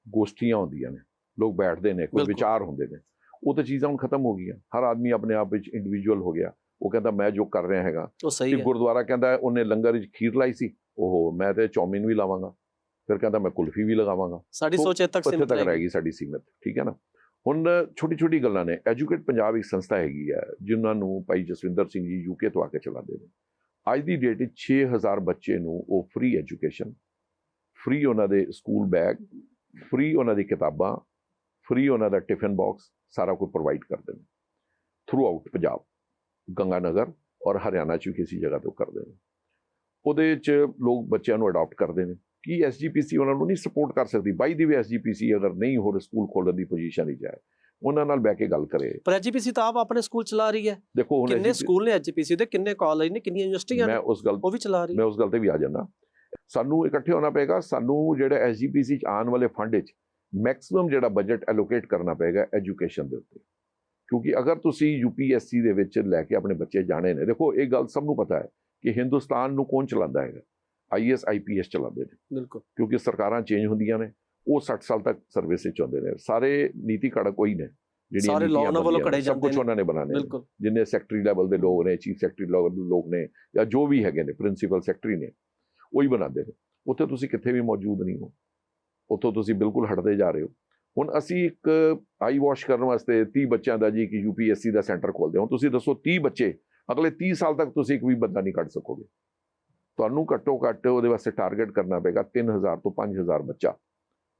ਗੋਸ਼ਟੀਆਂ ਹੁੰਦੀਆਂ ਨੇ ਲੋਕ ਬੈਠਦੇ ਨੇ ਕੋਈ। ਵਿਚਾਰ ਹੁੰਦੇ ਨੇ। ਉਹ ਤਾਂ ਚੀਜ਼ਾਂ ਹੁਣ ਖਤਮ ਹੋ ਗਈਆਂ। ਹਰ ਆਦਮੀ ਆਪਣੇ ਆਪ ਵਿੱਚ ਇੰਡੀਵਿਜੂਅਲ ਹੋ ਗਿਆ। ਉਹ ਕਹਿੰਦਾ ਮੈਂ ਜੋ ਕਰ ਰਿਹਾ ਹੈਗਾ। ਕਿ ਗੁਰਦੁਆਰਾ ਕਹਿੰਦਾ ਉਹਨੇ ਲੰਗਰ ਵਿੱਚ ਖੀਰ ਲਾਈ ਸੀ। ਉਹ ਮੈਂ ਤੇ ਚੌਮਿਨ ਵੀ ਲਾਵਾਂਗਾ। ਫਿਰ ਕਹਿੰਦਾ ਮੈਂ ਕੁਲਫੀ ਵੀ ਲਗਾਵਾਂਗਾ। ਸਾਡੀ ਸੋਚ ਇੱਥੇ ਤੱਕ ਸੀਮਿਤ ਰਹੇਗੀ। ਸਾਡੀ ਸੀਮਤ ਠੀਕ ਹੈ ਨਾ? ਹੁਣ ਛੋਟੀ ਛੋਟੀ ਗੱਲਾਂ ਨੇ। ਐਜੂਕੇਟ ਪੰਜਾਬ ਇੱਕ ਸੰਸਥਾ ਹੈਗੀ ਹੈ ਜਿਨ੍ਹਾਂ ਨੂੰ ਭਾਈ ਜਸਵਿੰਦਰ ਸਿੰਘ ਜੀ ਯੂਕੇ ਤੋਂ ਆ ਕੇ ਚਲਾਉਂਦੇ ਨੇ। ਅੱਜ ਦੀ ਡੇਟ ਵਿੱਚ 6000 ਬੱਚੇ ਨੂੰ ਉਹ ਫ੍ਰੀ ਐਜੂਕੇਸ਼ਨ ਫ੍ਰੀ ਉਹਨਾਂ ਦੇ ਸਕੂਲ ਬੈਗ ਫ੍ਰੀ ਉਹਨਾਂ ਦੀ ਕਿਤਾਬਾਂ ਫ੍ਰੀ ਉਹਨਾਂ ਦਾ ਟਿਫਨ ਬਾਕਸ ਸਾਰਾ ਕੁਝ ਪ੍ਰੋਵਾਈਡ ਕਰਦੇ ਨੇ ਥਰੂ ਆਊਟ ਪੰਜਾਬ, ਗੰਗਾਨਗਰ ਔਰ ਹਰਿਆਣਾ ਚ ਵੀ ਕਿਸੇ ਜਗ੍ਹਾ ਤੋਂ ਕਰਦੇ ਨੇ। ਉਹਦੇ ਚ ਲੋਕ ਬੱਚਿਆਂ ਨੂੰ ਅਡਾਪਟ ਕਰਦੇ ਨੇ ਕੀ ਐਸਜੀਪੀਸੀ ਉਹਨਾਂ ਨੂੰ ਨਹੀਂ ਸਪੋਰਟ ਕਰ ਸਕਦੀ। ਬਾਈ ਦੀ ਵੀ ਐਸਜੀਪੀਸੀ ਅਗਰ ਨਹੀਂ ਹੋਰ ਸਕੂਲ ਖੋਲਣ ਦੀ ਪੋਜੀਸ਼ਨ ਹੀ ਜਾਏ ਉਹਨਾਂ ਨਾਲ ਬਹਿ ਕੇ ਗੱਲ ਕਰੇ। ਪਰ ਐਜੀਪੀਸੀ ਤਾਂ ਆਪ ਆਪਣੇ ਸਕੂਲ ਚਲਾ ਰਹੀ ਹੈ। ਦੇਖੋ ਹੁਣ ਕਿੰਨੇ ਸਕੂਲ ਨੇ ਐਜੀਪੀਸੀ ਦੇ? ਕਿੰਨੇ ਕਾਲਜ ਨੇ? ਕਿੰਨੀਆਂ ਯੂਨੀਵਰਸਿਟੀਆਂ ਨੇ? ਮੈਂ ਉਸ ਗੱਲ ਉਹ ਵੀ ਚਲਾ ਰਹੀ ਮੈਂ ਉਸ ਗੱਲ ਤੇ ਵੀ ਆ ਜਾਣਾ ਸਾਨੂੰ ਇਕੱਠੇ ਹੋਣਾ ਪਏਗਾ। ਸਾਨੂੰ ਜਿਹੜਾ ਐਸਜੀਪੀਸੀ ਚ ਆਉਣ ਵਾਲੇ ਫੰਡ ਵਿੱਚ ਮੈਕਸਿਮਮ ਜਿਹੜਾ ਬਜਟ ਐਲੋਕੇਟ ਕਰਨਾ ਪਏਗਾ ਐਜੂਕੇਸ਼ਨ ਦੇ ਉੱਤੇ। ਕਿਉਂਕਿ ਅਗਰ ਤੁਸੀਂ ਯੂਪੀਐਸਸੀ ਦੇ ਵਿੱਚ ਲੈ ਕੇ ਆਪਣੇ ਬੱਚੇ ਜਾਣੇ ਨੇ ਦੇਖੋ ਇਹ ਗੱਲ ਸਭ ਨੂੰ ਪਤਾ ਹੈ ਕਿ ਹਿੰਦੁਸਤਾਨ ਨੂੰ ਕੌਣ ਚਲਾਉਂਦਾ ਹੈਗਾ? ਆਈਐਸ ਆਈਪੀਐਸ ਚਲਾਉਂਦੇ ਨੇ। ਬਿਲਕੁਲ। ਕਿਉਂਕਿ ਸਰਕਾਰਾਂ ਚੇਂਜ ਹੁੰਦੀਆਂ ਨੇ। ਉਹ 60 ਸਾਲ ਤੱਕ ਸਰਵਿਸ ਵਿੱਚ ਹੁੰਦੇ ਨੇ। ਸਾਰੇ ਨੀਤੀ ਘੜਕ ਕੋਈ ਨੇ ਸਾਰੇ law ਉਹਨਾਂ ਵੱਲੋਂ ਸਭ ਜਾਂਦੇ ਕੁਝ। ਉਹਨਾਂ ਨੇ ਬਣਾਣੇ ਜਿੰਨੇ ਸੈਕਟਰੀ ਲੈਵਲ ਦੇ ਲੋਕ ਨੇ ਚੀਫ ਸੈਕਟਰੀ ਲੈਵਲ ਦੇ ਲੋਕ ਨੇ ਜਾਂ ਜੋ ਵੀ ਹੈਗੇ ਨੇ ਪ੍ਰਿੰਸੀਪਲ ਸੈਕਟਰੀ ਨੇ ਉਹੀ ਬਣਾਉਂਦੇ ਨੇ। ਉੱਥੇ ਤੁਸੀਂ ਕਿੱਥੇ ਵੀ ਮੌਜੂਦ ਨਹੀਂ ਹੋ। ਉੱਥੋਂ ਤੁਸੀਂ ਬਿਲਕੁਲ ਹਟਦੇ ਜਾ ਰਹੇ ਹੋ। ਹੁਣ ਅਸੀਂ ਇੱਕ ਆਈ ਵਾਸ਼ ਕਰਨ ਵਾਸਤੇ 30 ਬੱਚਿਆਂ ਦਾ ਜੀ ਕਿ ਯੂਪੀਐਸਸੀ ਦਾ ਸੈਂਟਰ ਖੋਲਦੇ ਹਾਂ। ਤੁਸੀਂ ਦੱਸੋ 30 ਬੱਚੇ ਅਗਲੇ 30 ਸਾਲ ਤੱਕ ਤੁਸੀਂ ਇੱਕ ਵੀ ਬੰਦਾ ਨਹੀਂ ਕੱਢ ਸਕੋਗੇ। ਤੁਹਾਨੂੰ ਘੱਟੋ ਘੱਟ ਉਹਦੇ ਵਾਸਤੇ ਟਾਰਗੇਟ ਕਰਨਾ ਪਏਗਾ 3000 ਤੋਂ 5000 ਬੱਚਾ।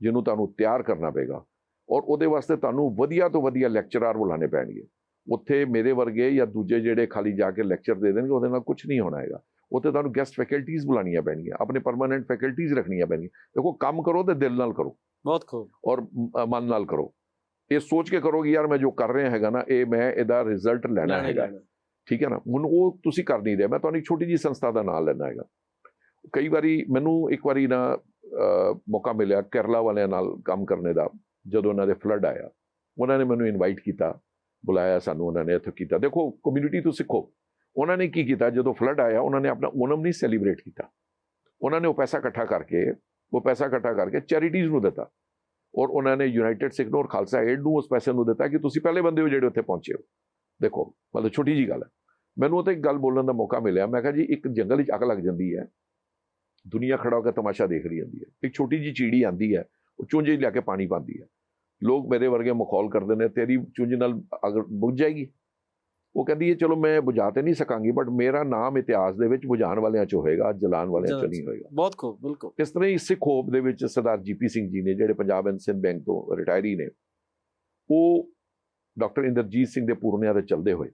ਜਿਹਨੂੰ ਤੁਹਾਨੂੰ ਤਿਆਰ ਕਰਨਾ ਪਏਗਾ। ਔਰ ਉਹਦੇ ਵਾਸਤੇ ਤੁਹਾਨੂੰ ਵਧੀਆ ਤੋਂ ਵਧੀਆ ਲੈਕਚਰਰ ਬੁਲਾਣੇ ਪੈਣਗੇ। ਉੱਥੇ ਮੇਰੇ ਵਰਗੇ ਜਾਂ ਦੂਜੇ ਜਿਹੜੇ ਖਾਲੀ ਜਾ ਕੇ ਲੈਕਚਰ ਦੇ ਦੇਣਗੇ ਉਹਦੇ ਨਾਲ ਕੁਝ ਨਹੀਂ ਹੋਣਾ ਹੈਗਾ। ਉੱਥੇ ਤੁਹਾਨੂੰ ਗੈਸਟ ਫੈਕਲਟੀਆਂ ਬੁਲਾਣੀਆਂ ਪੈਣਗੀਆਂ। ਆਪਣੇ ਪਰਮਾਨੈਂਟ ਫੈਕਲਟੀਆਂ ਰੱਖਣੀਆਂ ਪੈਣਗੀਆਂ। ਦੇਖੋ ਕੰਮ ਕਰੋ ਤੇ ਦਿਲ ਨਾਲ ਕਰੋ। ਬਹੁਤ ਖੂਬ। ਔਰ ਮਨ ਨਾਲ ਕਰੋ। ਇਹ ਸੋਚ ਕੇ ਕਰੋ ਕਿ ਯਾਰ ਮੈਂ ਜੋ ਕਰ ਰਿਹਾ ਹੈਗਾ ਨਾ ਇਹ ਮੈਂ ਇਹਦਾ ਰਿਜ਼ਲਟ ਲੈਣਾ ਹੈਗਾ। ਠੀਕ ਹੈ ਨਾ? ਹੁਣ ਉਹ ਤੁਸੀਂ ਕਰ ਨਹੀਂ ਰਹੇ। ਮੈਂ ਤੁਹਾਨੂੰ ਇੱਕ ਛੋਟੀ ਜੀ ਸੰਸਥਾ ਦਾ ਨਾਮ ਲੈਣਾ ਹੈਗਾ। ਕਈ ਵਾਰੀ ਮੈਨੂੰ ਇੱਕ ਵਾਰੀ ਨਾ ਮੌਕਾ ਮਿਲਿਆ ਕੇਰਲਾ ਵਾਲਿਆਂ ਨਾਲ ਕੰਮ ਕਰਨੇ ਦਾ, ਜਦੋਂ ਉਹਨਾਂ ਦੇ ਫਲੱਡ ਆਇਆ। ਉਹਨਾਂ ਨੇ ਮੈਨੂੰ ਇਨਵਾਈਟ ਕੀਤਾ, ਬੁਲਾਇਆ ਸਾਨੂੰ, ਉਹਨਾਂ ਨੇ ਇੱਥੇ ਕੀਤਾ। ਦੇਖੋ ਕਮਿਊਨਿਟੀ ਤੋਂ ਸਿੱਖੋ। ਉਹਨਾਂ ਨੇ ਕੀ ਕੀਤਾ? ਜਦੋਂ ਫਲੱਡ ਆਇਆ, ਉਹਨਾਂ ਨੇ ਆਪਣਾ ਓਨਮ ਨਹੀਂ ਸੈਲੀਬ੍ਰੇਟ ਕੀਤਾ। ਉਹਨਾਂ ਨੇ ਉਹ ਪੈਸਾ ਇਕੱਠਾ ਕਰਕੇ, ਉਹ ਪੈਸਾ ਇਕੱਠਾ ਕਰਕੇ ਚੈਰਿਟੀਜ਼ ਨੂੰ ਦਿੱਤਾ। ਔਰ ਉਹਨਾਂ ਨੇ ਯੂਨਾਈਟਿਡ ਸਿੱਖ ਨੂੰ ਔਰ ਖਾਲਸਾ ਏਡ ਨੂੰ ਉਸ ਪੈਸੇ ਨੂੰ ਦਿੱਤਾ ਕਿ ਤੁਸੀਂ ਪਹਿਲੇ ਬੰਦੇ ਹੋ ਜਿਹੜੇ ਉੱਥੇ ਪਹੁੰਚੇ ਹੋ। ਦੇਖੋ, ਮਤਲਬ ਛੋਟੀ ਜੀ ਗੱਲ ਹੈ। ਮੈਨੂੰ ਉਹ ਤੇ ਇੱਕ ਗੱਲ ਬੋਲਣ ਦਾ ਮੌਕਾ ਮਿਲਿਆ। ਮੈਂ ਕਿਹਾ ਜੀ, ਇੱਕ ਜੰਗਲ ਵਿੱਚ ਅੱਗ ਲੱਗ ਜਾਂਦੀ ਹੈ। ਦੁਨੀਆ ਖੜਾ ਹੋ ਕੇ ਤਮਾਸ਼ਾ ਦੇਖ ਰਹੀ ਹੁੰਦੀ ਹੈ। ਇੱਕ ਛੋਟੀ ਜੀ ਚੀੜੀ ਆਂਦੀ ਹੈ ਉਹ ਚੁੰਝੇ ਲਿਆ ਕੇ ਪਾਣੀ ਪਾਉਂਦੀ ਹੈ। ਲੋਕ ਮੇਰੇ ਵਰਗੇ ਮਖੌਲ ਕਰਦੇ ਨੇ ਤੇਰੀ ਚੁੰਝ ਨਾਲ ਅਗਰ ਬੁੱਝ ਜਾਏਗੀ। ਉਹ ਕਹਿੰਦੀ ਹੈ ਚਲੋ ਮੈਂ ਬੁਝਾ ਤੇ ਨਹੀਂ ਸਕਾਂਗੀ ਬਟ ਮੇਰਾ ਨਾਮ ਇਤਿਹਾਸ ਦੇ ਵਿੱਚ ਬੁਝਾਉਣ ਵਾਲਿਆਂ 'ਚ ਹੋਏਗਾ ਜਲਾਉਣ ਵਾਲਿਆਂ 'ਚ ਨਹੀਂ ਹੋਏਗਾ। ਬਹੁਤ ਖੂਬ ਬਿਲਕੁਲ। ਇਸ ਤਰ੍ਹਾਂ ਹੀ ਸਿੱਖ ਹੋਪ ਦੇ ਵਿੱਚ ਸਰਦਾਰ ਜੀਪੀ ਸਿੰਘ ਜੀ ਨੇ ਜਿਹੜੇ ਪੰਜਾਬ ਐਂਡ ਸਿੰਧ ਬੈਂਕ ਤੋਂ ਰਿਟਾਇਰੀ ਨੇ ਉਹ ਡਾਕਟਰ ਇੰਦਰਜੀਤ ਸਿੰਘ ਦੇ ਪੂਰਨਿਆਂ ਤੇ ਚੱਲਦੇ ਹੋਏ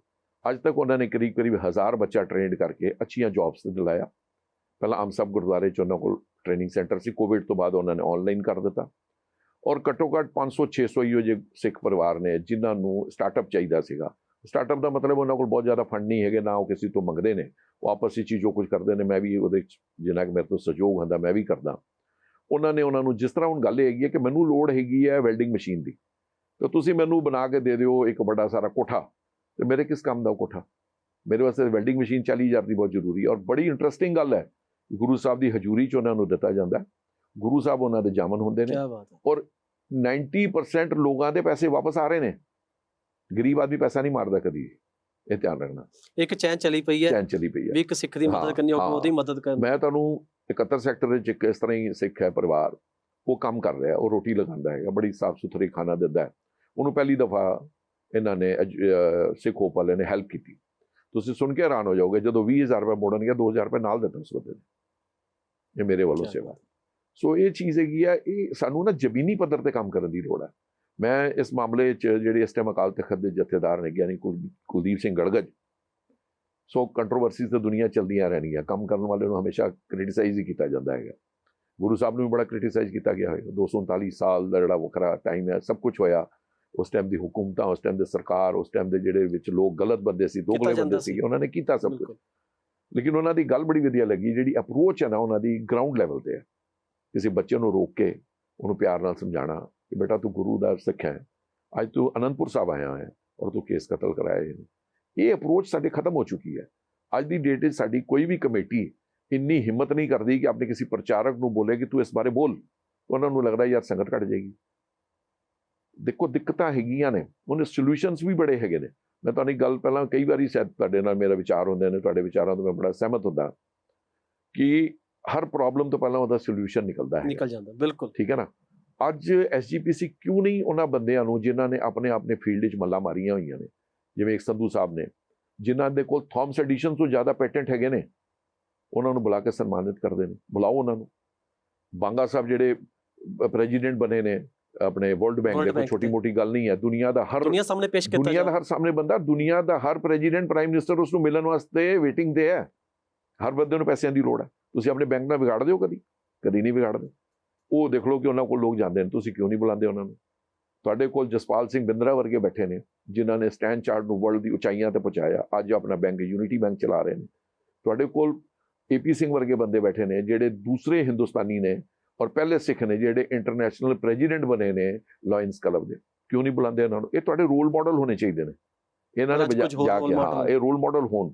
ਅੱਜ ਤੱਕ ਉਹਨਾਂ ਨੇ ਕਰੀਬ ਕਰੀਬ ਹਜ਼ਾਰ ਬੱਚਾ ਟ੍ਰੇਨਡ ਕਰਕੇ ਅੱਛੀਆਂ ਜੌਬਸ ਤੇ ਦਿਲਾਇਆ ਪਹਿਲਾਂ ਆਮ ਸਭ ਗੁਰਦੁਆਰੇ ਚ ਉਹਨਾਂ ਕੋਲ ਟ੍ਰੇਨਿੰਗ ਸੈਂਟਰ ਸੀ। ਕੋਵਿਡ ਤੋਂ ਬਾਅਦ ਉਹਨਾਂ ਨੇ ਆਨਲਾਈਨ ਕਰ ਦਿੱਤਾ। ਔਰ ਘੱਟੋ ਘੱਟ 500 600 ਇਹੋ ਜਿਹੇ ਸਿੱਖ ਪਰਿਵਾਰ ਨੇ ਜਿਨ੍ਹਾਂ ਨੂੰ ਸਟਾਰਟਅਪ ਚਾਹੀਦਾ ਸੀਗਾ। ਸਟਾਰਟਅਪ ਦਾ ਮਤਲਬ ਉਹਨਾਂ ਕੋਲ ਬਹੁਤ ਜ਼ਿਆਦਾ ਫੰਡ ਨਹੀਂ ਹੈਗੇ, ਨਾ ਉਹ ਕਿਸੇ ਤੋਂ ਮੰਗਦੇ ਨੇ। ਉਹ ਆਪਸ ਵਿੱਚ ਹੀ ਜੋ ਕੁਝ ਕਰਦੇ ਨੇ, ਮੈਂ ਵੀ ਉਹਦੇ ਵਿੱਚ ਜਿੰਨਾ ਕਿ ਮੇਰੇ ਤੋਂ ਸਹਿਯੋਗ ਹੁੰਦਾ, ਮੈਂ ਵੀ ਕਰਦਾ। ਉਹਨਾਂ ਨੇ ਉਹਨਾਂ ਨੂੰ ਜਿਸ ਤਰ੍ਹਾਂ ਹੁਣ ਗੱਲ ਇਹ ਹੈਗੀ ਹੈ ਕਿ ਮੈਨੂੰ ਲੋੜ ਹੈਗੀ ਹੈ ਵੈਲਡਿੰਗ ਮਸ਼ੀਨ ਦੀ। ਤਾਂ ਤੁਸੀਂ ਮੈਨੂੰ ਬਣਾ ਕੇ ਦੇ ਦਿਓ ਇੱਕ ਵੱਡਾ ਸਾਰਾ ਕੋਠਾ, ਤੇ ਮੇਰੇ ਕਿਸ ਕੰਮ ਦਾ ਕੋਠਾ? ਮੇਰੇ ਵਾਸਤੇ ਵੈਲਡਿੰਗ ਮਸ਼ੀਨ 40000 ਦੀ ਬਹੁਤ ਜ਼ਰੂਰੀ ਹੈ। ਔਰ ਬੜੀ ਇੰਟਰਸਟਿੰਗ ਗੱਲ ਹੈ ਗੁਰੂ ਸਾਹਿਬ ਦੀ ਹਜ਼ੂਰੀ 'ਚ ਉਹਨਾਂ ਨੂੰ ਦਿੱਤਾ ਜਾਂਦਾ। ਗੁਰੂ ਸਾਹਿਬ ਉਹਨਾਂ ਦੇ ਜਾਮਨ ਹੁੰਦੇ ਨੇ ਹੈ। 90% ਲੋਕਾਂ ਦੇ ਪੈਸੇ ਵਾਪਸ ਆ ਰਹੇ ਨੇ। ਗਰੀਬ ਆਦਮੀ ਪੈਸਾ ਨਹੀਂ ਮਾਰਦਾ ਕਦੀ ਇਹ ਧਿਆਨ ਰੱਖਣਾ। ਇੱਕ ਚੈਨ ਚਲੀ ਪਈ ਹੈ ਚੈਨ ਚਲੀ ਪਈ ਹੈ। ਵੀ ਇੱਕ ਸਿੱਖ ਦੀ ਮਦਦ ਕਰਨੀ ਉਹ। ਉਹਦੀ ਮਦਦ ਕਰਨੀ। ਮੈਂ ਤੁਹਾਨੂੰ 71 ਸੈਕਟਰ ਵਿੱਚ ਇੱਕ ਇਸ ਤਰ੍ਹਾਂ ਹੀ ਸਿੱਖ ਹੈ ਪਰਿਵਾਰ ਉਹ ਕੰਮ ਕਰ ਰਿਹਾ ਉਹ ਰੋਟੀ ਲਗਾਉਂਦਾ ਹੈ ਬੜੀ ਸਾਫ਼ ਸੁਥਰੀ ਖਾਣਾ ਦਿੰਦਾ ਹੈ। ਉਹਨੂੰ ਪਹਿਲੀ ਦਫਾ ਇਹਨਾਂ ਨੇ ਸਿੱਖ ਹੋਪ ਵਾਲਿਆਂ ਨੇ ਹੈਲਪ ਕੀਤੀ। ਤੁਸੀਂ ਸੁਣ ਕੇ ਹੈਰਾਨ ਹੋ ਜਾਓਗੇ ਜਦੋਂ 20000 ਰੁਪਏ ਮੋੜਨਗੇ 2000 ਰੁਪਏ ਨਾਲ ਦਿੱਤਾ ਉਸ ਬੰਦੇ ਨੇ। ਇਹ ਮੇਰੇ ਵੱਲੋਂ ਸੇਵਾ। ਸੋ ਇਹ ਚੀਜ਼ ਹੈਗੀ ਆ ਇਹ ਸਾਨੂੰ ਨਾ ਜ਼ਮੀਨੀ ਪੱਧਰ ਤੇ ਕੰਮ ਕਰਨ ਦੀ ਲੋੜ ਹੈ ਮੈਂ ਇਸ ਮਾਮਲੇ 'ਚ ਜਿਹੜੇ ਇਸ ਟਾਈਮ ਅਕਾਲ ਤਖਤ ਦੇ ਜਥੇਦਾਰ ਨੇ ਗਿਆਨੀ ਕੁਲ- ਕੁਲਦੀਪ ਸਿੰਘ ਗੜਗੜ ਸੋ ਕੰਟਰੋਵਰਸੀਜ਼ ਤਾਂ ਦੁਨੀਆ ਚੱਲਦੀਆਂ ਰਹਿਣਗੀਆਂ। ਕੰਮ ਕਰਨ ਵਾਲੇ ਨੂੰ ਹਮੇਸ਼ਾ ਕ੍ਰਿਟਿਸਾਈਜ਼ ਹੀ ਕੀਤਾ ਜਾਂਦਾ ਹੈਗਾ। ਗੁਰੂ ਸਾਹਿਬ ਨੂੰ ਵੀ ਬੜਾ ਕ੍ਰਿਟਿਸਾਈਜ਼ ਕੀਤਾ ਗਿਆ ਹੋਇਆ। 239 ਸਾਲ ਦਾ ਜਿਹੜਾ ਵੱਖਰਾ ਟਾਈਮ ਹੈ ਸਭ ਕੁਝ ਹੋਇਆ। ਉਸ ਟਾਈਮ ਦੀ ਹੁਕੂਮਤਾਂ ਉਸ ਟਾਈਮ ਦੇ ਸਰਕਾਰ ਉਸ ਟਾਈਮ ਦੇ ਜਿਹੜੇ ਵਿੱਚ ਲੋਕ ਗਲਤ ਬੰਦੇ ਸੀ ਦੋਗਲੇ ਬੰਦੇ ਸੀ। ਉਹਨਾਂ ਨੇ ਕੀਤਾ ਸਭ ਕੁਝ ਲੇਕਿਨ ਉਹਨਾਂ ਦੀ ਗੱਲ ਬੜੀ ਵਧੀਆ ਲੱਗੀ, ਜਿਹੜੀ ਅਪਰੋਚ ਹੈ ਨਾ ਉਹਨਾਂ ਦੀ ਗਰਾਊਂਡ ਲੈਵਲ ਤੇ ਹੈ। ਕਿਸੇ ਬੱਚੇ ਨੂੰ ਰੋਕ ਕੇ ਉਹਨੂੰ ਪਿਆਰ ਨਾਲ ਸਮਝਾਉਣਾ ਕਿ ਬੇਟਾ ਤੂੰ ਗੁਰੂ ਦਾ ਸਿੱਖ ਹੈ, ਅੱਜ ਤੂੰ ਅਨੰਦਪੁਰ ਸਾਹਿਬ ਆਇਆ ਹੈ ਔਰ ਤੂੰ ਕੇਸ ਕਤਲ ਕਰਾਏ ਨੇ ਇਹ ਅਪਰੋਚ ਸਾਡੇ ਖਤਮ ਹੋ ਚੁੱਕੀ ਹੈ। ਅੱਜ ਦੀ ਡੇਟ ਵਿੱਚ ਸਾਡੀ ਕੋਈ ਵੀ ਕਮੇਟੀ ਇੰਨੀ ਹਿੰਮਤ ਨਹੀਂ ਕਰਦੀ ਕਿ ਆਪਣੇ ਕਿਸੇ ਪ੍ਰਚਾਰਕ ਨੂੰ ਬੋਲੇ ਕਿ ਤੂੰ ਇਸ ਬਾਰੇ ਬੋਲ। ਉਹਨਾਂ ਨੂੰ ਲੱਗਦਾ ਯਾਰ ਸੰਗਤ ਘਟ ਜਾਏਗੀ। ਦੇਖੋ ਦਿੱਕਤਾਂ ਹੈਗੀਆਂ ਨੇ, ਉਹਨੇ ਸੋਲੂਸ਼ਨਸ ਵੀ ਬੜੇ ਹੈਗੇ ਨੇ। ਮੈਂ ਤੁਹਾਨੂੰ ਇੱਕ ਗੱਲ ਪਹਿਲਾਂ ਕਈ ਵਾਰੀ ਸ਼ਾਇਦ ਤੁਹਾਡੇ ਨਾਲ ਮੇਰਾ ਵਿਚਾਰ ਹੁੰਦੇ ਨੇ ਤੁਹਾਡੇ ਵਿਚਾਰਾਂ ਤੋਂ ਮੈਂ ਬੜਾ ਸਹਿਮਤ ਹੁੰਦਾ ਕਿ ਹਰ ਪ੍ਰੋਬਲਮ ਤੋਂ ਪਹਿਲਾਂ ਉਹਦਾ ਸੋਲੂਸ਼ਨ ਨਿਕਲਦਾ ਹੈ ਨਿਕਲ ਜਾਂਦਾ ਬਿਲਕੁਲ। ਠੀਕ ਹੈ ਨਾ? ਅੱਜ ਐਸਜੀਪੀਸੀ ਕਿਉਂ ਨਹੀਂ ਉਹਨਾਂ ਬੰਦਿਆਂ ਨੂੰ ਜਿਨ੍ਹਾਂ ਨੇ ਆਪਣੇ ਆਪਣੇ ਫੀਲਡ ਵਿੱਚ ਮੱਲਾ ਮਾਰੀਆਂ ਹੋਈਆਂ ਨੇ ਜਿਵੇਂ ਇੱਕ ਸੰਧੂ ਸਾਹਿਬ ਨੇ ਜਿਨ੍ਹਾਂ ਦੇ ਕੋਲ ਥਾਮਸ ਐਡੀਸ਼ਨ ਤੋਂ ਜ਼ਿਆਦਾ ਪੈਟੈਂਟ ਹੈਗੇ ਨੇ ਉਹਨਾਂ ਨੂੰ ਬੁਲਾ ਕੇ ਸਨਮਾਨਿਤ ਕਰਦੇ ਨੇ ਬੁਲਾਓ ਉਹਨਾਂ ਨੂੰ। ਬਾਂਗਾ ਸਾਹਿਬ ਜਿਹੜੇ ਪ੍ਰੈਜ਼ੀਡੈਂਟ ਬਣੇ ਨੇ ਆਪਣੇ ਵਰਲਡ ਬੈਂਕ ਦੇ ਕੋਈ ਛੋਟੀ। ਮੋਟੀ ਗੱਲ ਨਹੀਂ ਹੈ। ਦੁਨੀਆ ਦਾ ਹਰ ਦੁਨੀਆ ਸਾਹਮਣੇ ਪੇਸ਼ ਕੀਤਾ ਦੁਨੀਆ ਦਾ ਹਰ ਸਾਹਮਣੇ ਬੰਦਾ ਦੁਨੀਆ ਦਾ ਹਰ ਪ੍ਰੈਜ਼ੀਡੈਂਟ ਪ੍ਰਾਈਮ ਮਿਨਿਸਟਰ ਉਸ ਨੂੰ ਮਿਲਣ ਵਾਸਤੇ ਵੇਟਿੰਗ ਤੇ ਹੈ। ਹਰ ਬੰਦੇ ਨੂੰ ਪੈਸਿਆਂ ਦੀ ਲੋੜ ਹੈ। ਤੁਸੀਂ ਆਪਣੇ ਬੈਂਕ ਨਾਲ ਵਿਗਾੜ ਦਿਓ ਕਦੀ? ਕਦੀ ਨਹੀਂ ਵਿਗਾੜਦੇ। ਉਹ ਦੇਖ ਲਓ ਕਿ ਉਹਨਾਂ ਕੋਲ ਲੋਕ ਜਾਂਦੇ ਨੇ। ਤੁਸੀਂ ਕਿਉਂ ਨਹੀਂ ਬੁਲਾਉਂਦੇ ਉਹਨਾਂ ਨੂੰ? ਤੁਹਾਡੇ ਕੋਲ ਜਸਪਾਲ ਸਿੰਘ ਬਿੰਦਰਾ ਵਰਗੇ ਬੈਠੇ ਨੇ ਜਿਨ੍ਹਾਂ ਨੇ ਸਟੈਂਡ ਚਾਰਟ ਨੂੰ ਵਰਲਡ ਦੀ ਉਚਾਈਆਂ ਤੇ ਪਹੁੰਚਾਇਆ। ਅੱਜ ਆਪਣਾ ਬੈਂਕ ਯੂਨਿਟੀ ਬੈਂਕ ਚਲਾ ਰਹੇ ਨੇ। ਤੁਹਾਡੇ ਕੋਲ ਏਪੀ ਸਿੰਘ ਵਰਗੇ ਬੰਦੇ ਬੈਠੇ ਨੇ ਜਿਹੜੇ ਦੂਸਰੇ ਹਿੰਦੁਸਤਾਨੀ ਨੇ ਔਰ ਪਹਿਲੇ ਸਿੱਖ ਨੇ ਜਿਹੜੇ ਇੰਟਰਨੈਸ਼ਨਲ ਪ੍ਰੈਜ਼ੀਡੈਂਟ ਬਣੇ ਨੇ ਲਾਇਨਸ ਕਲੱਬ ਦੇ ਕਿਉਂ ਨਹੀਂ ਬੁਲਾਉਂਦੇ ਇਹਨਾਂ ਨੂੰ? ਇਹ ਤੁਹਾਡੇ ਰੋਲ ਮਾਡਲ ਹੋਣੇ ਚਾਹੀਦੇ ਨੇ। ਇਹਨਾਂ ਨੇ ਜਾ ਕੇ ਹਾਂ ਇਹ ਰੋਲ ਮਾਡਲ ਹੋਣ।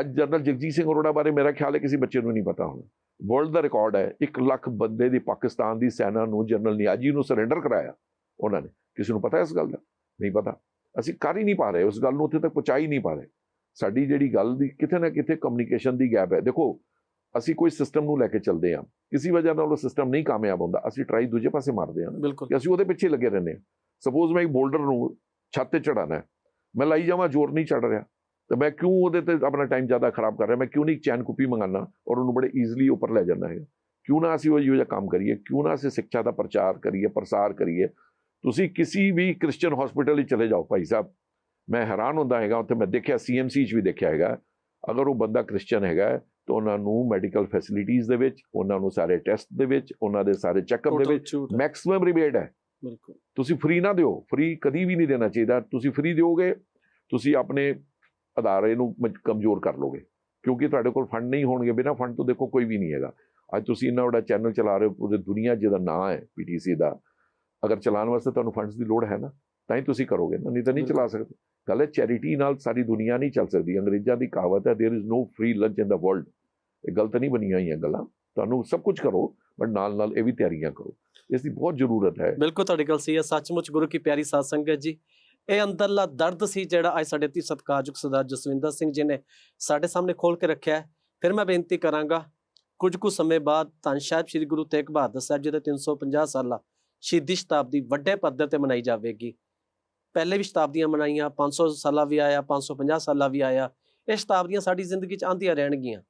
ਅੱਜ ਜਨਰਲ ਜਗਜੀਤ ਸਿੰਘ ਅਰੋੜਾ ਬਾਰੇ ਮੇਰਾ ਖਿਆਲ ਹੈ ਕਿਸੇ ਬੱਚੇ ਨੂੰ ਨਹੀਂ ਪਤਾ ਹੋਣਾ। ਵਰਲਡ ਦਾ ਰਿਕਾਰਡ ਹੈ 1 ਲੱਖ ਬੰਦੇ ਦੀ ਪਾਕਿਸਤਾਨ ਦੀ ਸੈਨਾ ਨੂੰ ਜਨਰਲ ਨਿਆਜੀ ਨੂੰ ਸਰੈਂਡਰ ਕਰਾਇਆ ਉਹਨਾਂ ਨੇ। ਕਿਸੇ ਨੂੰ ਪਤਾ ਇਸ ਗੱਲ ਦਾ? ਨਹੀਂ ਪਤਾ। ਅਸੀਂ ਕਰ ਹੀ ਨਹੀਂ ਪਾ ਰਹੇ ਉਸ ਗੱਲ ਨੂੰ ਉੱਥੇ ਤੱਕ ਪਹੁੰਚਾ ਹੀ ਨਹੀਂ ਪਾ ਰਹੇ। ਸਾਡੀ ਜਿਹੜੀ ਗੱਲ ਦੀ ਕਿਤੇ ਨਾ ਕਿਤੇ ਕਮਿਊਨੀਕੇਸ਼ਨ ਦੀ ਗੈਪ ਹੈ। ਦੇਖੋ ਅਸੀਂ ਕੋਈ ਸਿਸਟਮ ਨੂੰ ਲੈ ਕੇ ਚੱਲਦੇ ਹਾਂ। ਕਿਸੇ ਵਜ੍ਹਾ ਨਾਲ ਉਹ ਸਿਸਟਮ ਨਹੀਂ ਕਾਮਯਾਬ ਹੁੰਦਾ ਅਸੀਂ ਟਰਾਈ ਦੂਜੇ ਪਾਸੇ ਮਾਰਦੇ ਹਾਂ ਕਿ ਅਸੀਂ ਉਹਦੇ ਪਿੱਛੇ ਲੱਗੇ ਰਹਿੰਦੇ ਹਾਂ। ਸਪੋਜ਼ ਮੈਂ ਇੱਕ ਬੋਲਡਰ ਨੂੰ ਛੱਤ ਤੇ ਚੜਾਣਾ ਹੈ। ਮੈਂ ਲਾਈ ਜਾਵਾਂ ਜ਼ੋਰ ਨਹੀਂ ਚੜ ਰਿਹਾ। ਤੇ ਮੈਂ ਕਿਉਂ ਉਹਦੇ ਤੇ ਆਪਣਾ ਟਾਈਮ ਜ਼ਿਆਦਾ ਖਰਾਬ ਕਰ ਰਿਹਾ? ਮੈਂ ਕਿਉਂ ਨਹੀਂ ਇੱਕ ਚੈਨ ਕੁੱਪੀ ਮੰਗਾਨਾ ਔਰ ਉਹਨੂੰ ਬੜੇ ਈਜ਼ੀਲੀ ਉੱਪਰ ਲੈ ਜਾਂਦਾ ਹੈ ਕਿਉਂ ਨਾ ਅਸੀਂ ਉਹ ਇਹੋ ਜਿਹਾ ਕੰਮ ਕਰੀਏ? ਕਿਉਂ ਨਾ ਅਸੀਂ ਸਿੱਖਿਆ ਦਾ ਪ੍ਰਚਾਰ ਕਰੀਏ ਪ੍ਰਸਾਰ ਕਰੀਏ? ਤੁਸੀਂ ਕਿਸੇ ਵੀ ਕ੍ਰਿਸਚੀਅਨ ਹਸਪੀਟਲ ਵਿੱਚ ਚਲੇ ਜਾਓ ਭਾਈ ਸਾਹਿਬ। ਮੈਂ ਹੈਰਾਨ ਹੁੰਦਾ ਹੈਗਾ ਉੱਥੇ ਮੈਂ ਦੇਖਿਆ ਸੀਐਮਸੀ 'ਚ ਵੀ ਦੇਖਿਆ ਹੈਗਾ। ਅਗਰ ਉਹ ਬੰਦਾ ਕ੍ਰਿਸਚੀਅਨ ਹੈਗਾ ਹੈ, ਤਾਂ ਉਹਨਾਂ ਨੂੰ ਮੈਡੀਕਲ ਫੈਸਿਲਿਟੀਆਂ ਦੇ ਵਿੱਚ ਉਹਨਾਂ ਨੂੰ ਸਾਰੇ ਟੈਸਟ ਦੇ ਵਿੱਚ ਉਹਨਾਂ ਦੇ ਸਾਰੇ ਚੈੱਕਅਪ ਦੇ ਵਿੱਚ ਮੈਕਸਿਮਮ ਰਿਬੇਟ ਹੈ। ਬਿਲਕੁਲ। ਤੁਸੀਂ ਫ੍ਰੀ ਨਾ ਦਿਓ। ਫ੍ਰੀ ਕਦੀ ਵੀ ਨਹੀਂ ਦੇਣਾ ਚਾਹੀਦਾ। ਤੁਸੀਂ ਫ੍ਰੀ ਦਿਓਗੇ ਤੁਸੀਂ ਆਪਣੇ ਅਦਾਰੇ ਨੂੰ ਮਜ- ਕਮਜ਼ੋਰ ਕਰ ਲੋਗੇ। ਕਿਉਂਕਿ ਤੁਹਾਡੇ ਕੋਲ ਫੰਡ ਨਹੀਂ ਹੋਣਗੇ। ਬਿਨਾਂ ਫੰਡ ਤੋਂ ਦੇਖੋ ਕੋਈ ਵੀ ਨਹੀਂ ਹੈਗਾ। ਅੱਜ ਤੁਸੀਂ ਇੰਨਾ ਵੱਡਾ ਚੈਨਲ ਚਲਾ ਰਹੇ ਹੋ ਪੂਰੀ ਦੁਨੀਆ ਜਿਹਦਾ ਨਾਂ ਹੈ ਪੀਟੀਸੀ ਦਾ। ਅਗਰ ਚਲਾਉਣ ਵਾਸਤੇ ਤੁਹਾਨੂੰ ਫੰਡਸ ਦੀ ਲੋੜ ਹੈ ਨਾ ਤਾਂ ਹੀ ਤੁਸੀਂ ਕਰੋਗੇ ਨਾ ਨਹੀਂ ਤਾਂ ਨਹੀਂ ਚਲਾ ਸਕਦੇ। ਗੱਲ ਹੈ ਚੈਰਿਟੀ ਨਾਲ ਸਾਰੀ ਦੁਨੀਆ ਨਹੀਂ ਚੱਲ ਸਕਦੀ ਅੰਗਰੇਜ਼ਾਂ ਦੀ ਕਹਾਵਤ ਹੈ there is no free lunch in the world ਇਹ ਗਲਤ ਨਹੀਂ ਬਣੀਆਂ ਹੋਈਆਂ ਗੱਲਾਂ ਤੁਹਾਨੂੰ ਸਭ ਕੁਝ ਕਰੋ ਬਟ ਨਾਲ ਨਾਲ ਇਹ ਵੀ ਤਿਆਰੀਆਂ ਕਰੋ ਇਸ ਦੀ ਬਹੁਤ ਜ਼ਰੂਰਤ ਹੈ ਬਿਲਕੁਲ ਤੁਹਾਡੀ ਗੱਲ ਸਹੀ ਹੈ ਸੱਚਮੁੱਚ ਗੁਰੂ ਕੀ ਪਿਆਰੀ ਸਾਧ ਸੰਗਤ ਜੀ ਇਹ ਅੰਦਰਲਾ ਦਰਦ ਸੀ ਜਿਹੜਾ ਅੱਜ ਸਾਡੇ ਅਤੀ ਸਤਿਕਾਰਯੋਗ ਸਰਦਾਰ ਜਸਵਿੰਦਰ ਸਿੰਘ ਜੀ ਨੇ ਸਾਡੇ ਸਾਹਮਣੇ ਖੋਲ ਕੇ ਰੱਖਿਆ ਹੈ ਫਿਰ ਮੈਂ ਬੇਨਤੀ ਕਰਾਂਗਾ ਕੁਝ ਕੁ ਸਮੇਂ ਬਾਅਦ ਧੰਨ ਸਾਹਿਬ ਸ੍ਰੀ ਗੁਰੂ ਤੇਗ ਬਹਾਦਰ ਸਾਹਿਬ ਜੀ ਦੇ 350 ਸਾਲਾ ਸ਼ਹੀਦੀ ਸ਼ਤਾਬਦੀ ਵੱਡੇ ਪੱਧਰ ਤੇ ਮਨਾਈ ਜਾਵੇਗੀ ਪਹਿਲੇ ਵੀ ਸ਼ਤਾਬਦੀਆਂ ਮਨਾਈਆਂ 500 ਸਾਲਾ ਵੀ ਆਇਆ 550 ਸਾਲਾ ਵੀ ਆਇਆ, ਇਹ ਸ਼ਤਾਬਦੀਆਂ ਸਾਡੀ ਜ਼ਿੰਦਗੀ 'ਚ ਆਂਦੀਆਂ ਰਹਿਣਗੀਆਂ।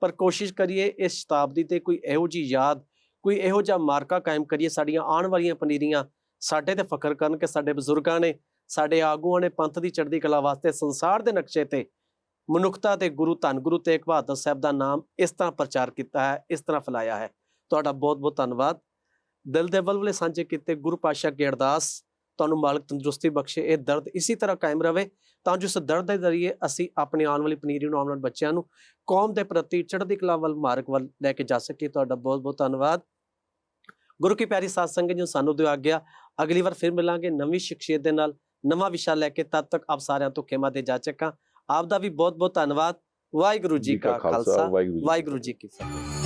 ਪਰ ਕੋਸ਼ਿਸ਼ ਕਰੀਏ ਇਸ ਸ਼ਤਾਬਦੀ ਤੇ ਕੋਈ ਇਹੋ ਜੀ ਯਾਦ, ਕੋਈ ਇਹੋ ਜਿਹਾ ਮਾਰਕਾ ਕਾਇਮ ਕਰੀਏ, ਸਾਡੀਆਂ ਆਉਣ ਵਾਲੀਆਂ ਪਨੀਰੀਆਂ ਸਾਡੇ ਤੇ ਫਖਰ ਕਰਨ ਕਿ ਸਾਡੇ ਬਜ਼ੁਰਗਾਂ ਨੇ, ਸਾਡੇ ਆਗੂਆਂ ਨੇ ਪੰਥ ਦੀ ਚੜ੍ਹਦੀ ਕਲਾ ਵਾਸਤੇ ਸੰਸਾਰ ਦੇ ਨਕਸ਼ੇ ਤੇ ਮਨੁੱਖਤਾ ਤੇ ਗੁਰੂ, ਧੰਨ ਗੁਰੂ ਤੇਗ ਬਹਾਦਰ ਸਾਹਿਬ ਦਾ ਨਾਮ ਇਸ ਤਰ੍ਹਾਂ ਪ੍ਰਚਾਰ ਕੀਤਾ ਹੈ, ਇਸ ਤਰ੍ਹਾਂ ਫੈਲਾਇਆ ਹੈ। ਤੁਹਾਡਾ ਬਹੁਤ ਬਹੁਤ ਧੰਨਵਾਦ। ਦਿਲ ਦੇ ਵਲਵਲੇ ਸਾਂਝੇ ਕੀਤੇ ਗੁਰੂ ਪਾਤਸ਼ਾਹ ਕੀ ਅਰਦਾਸ। ਤੁਹਾਨੂੰ ਮਾਲਕ ਤੰਦਰੁਸਤੀ ਬਖਸ਼ੇ ਇਹ ਦਰਦ ਇਸੇ ਤਰ੍ਹਾਂ ਕਾਇਮ ਰਵੇ ਤਾਂ ਜੋ ਇਸ ਦਰਦ ਦੇ ਜ਼ਰੀਏ ਅਸੀਂ ਆਪਣੀ ਆਉਣ ਵਾਲੀ ਪਨੀਰੀ ਨੂੰ ਆਉਣ ਵਾਲੇ ਬੱਚਿਆਂ ਨੂੰ ਕੌਮ ਦੇ ਪ੍ਰਤੀ ਚੜ੍ਹਦੀ ਕਲਾ ਵੱਲ ਮਾਰਗ ਵੱਲ ਲੈ ਕੇ ਜਾ ਸਕੀਏ। ਤੁਹਾਡਾ ਬਹੁਤ ਬਹੁਤ ਧੰਨਵਾਦ। ਗੁਰੂ ਕੀ ਪਿਆਰੀ ਸਾਧ ਸੰਗਤ ਜੀ ਸਾਨੂੰ ਦਿਓ ਆਗਿਆ। ਅਗਲੀ ਵਾਰ ਫਿਰ ਮਿਲਾਂਗੇ ਨਵੀਂ ਸ਼ਖਸੀਅਤ ਦੇ ਨਾਲ ਨਵਾਂ ਵਿਸ਼ਾ ਲੈ ਕੇ ਤਦ ਤੱਕ ਆਪ ਸਾਰਿਆਂ ਤੋਂ ਖਿਮਾ ਦੇ ਜਾ ਚੱਕਾਂ। ਆਪ ਦਾ ਵੀ ਬਹੁਤ ਬਹੁਤ ਧੰਨਵਾਦ। ਵਾਹਿਗੁਰੂ ਜੀ ਕਾ ਖਾਲਸਾ ਵਾਹਿਗੁਰੂ ਜੀ ਕੀ ਵਾਹਿਗੁਰੂ ਜੀ ਕੀ ਫਤਿਹ।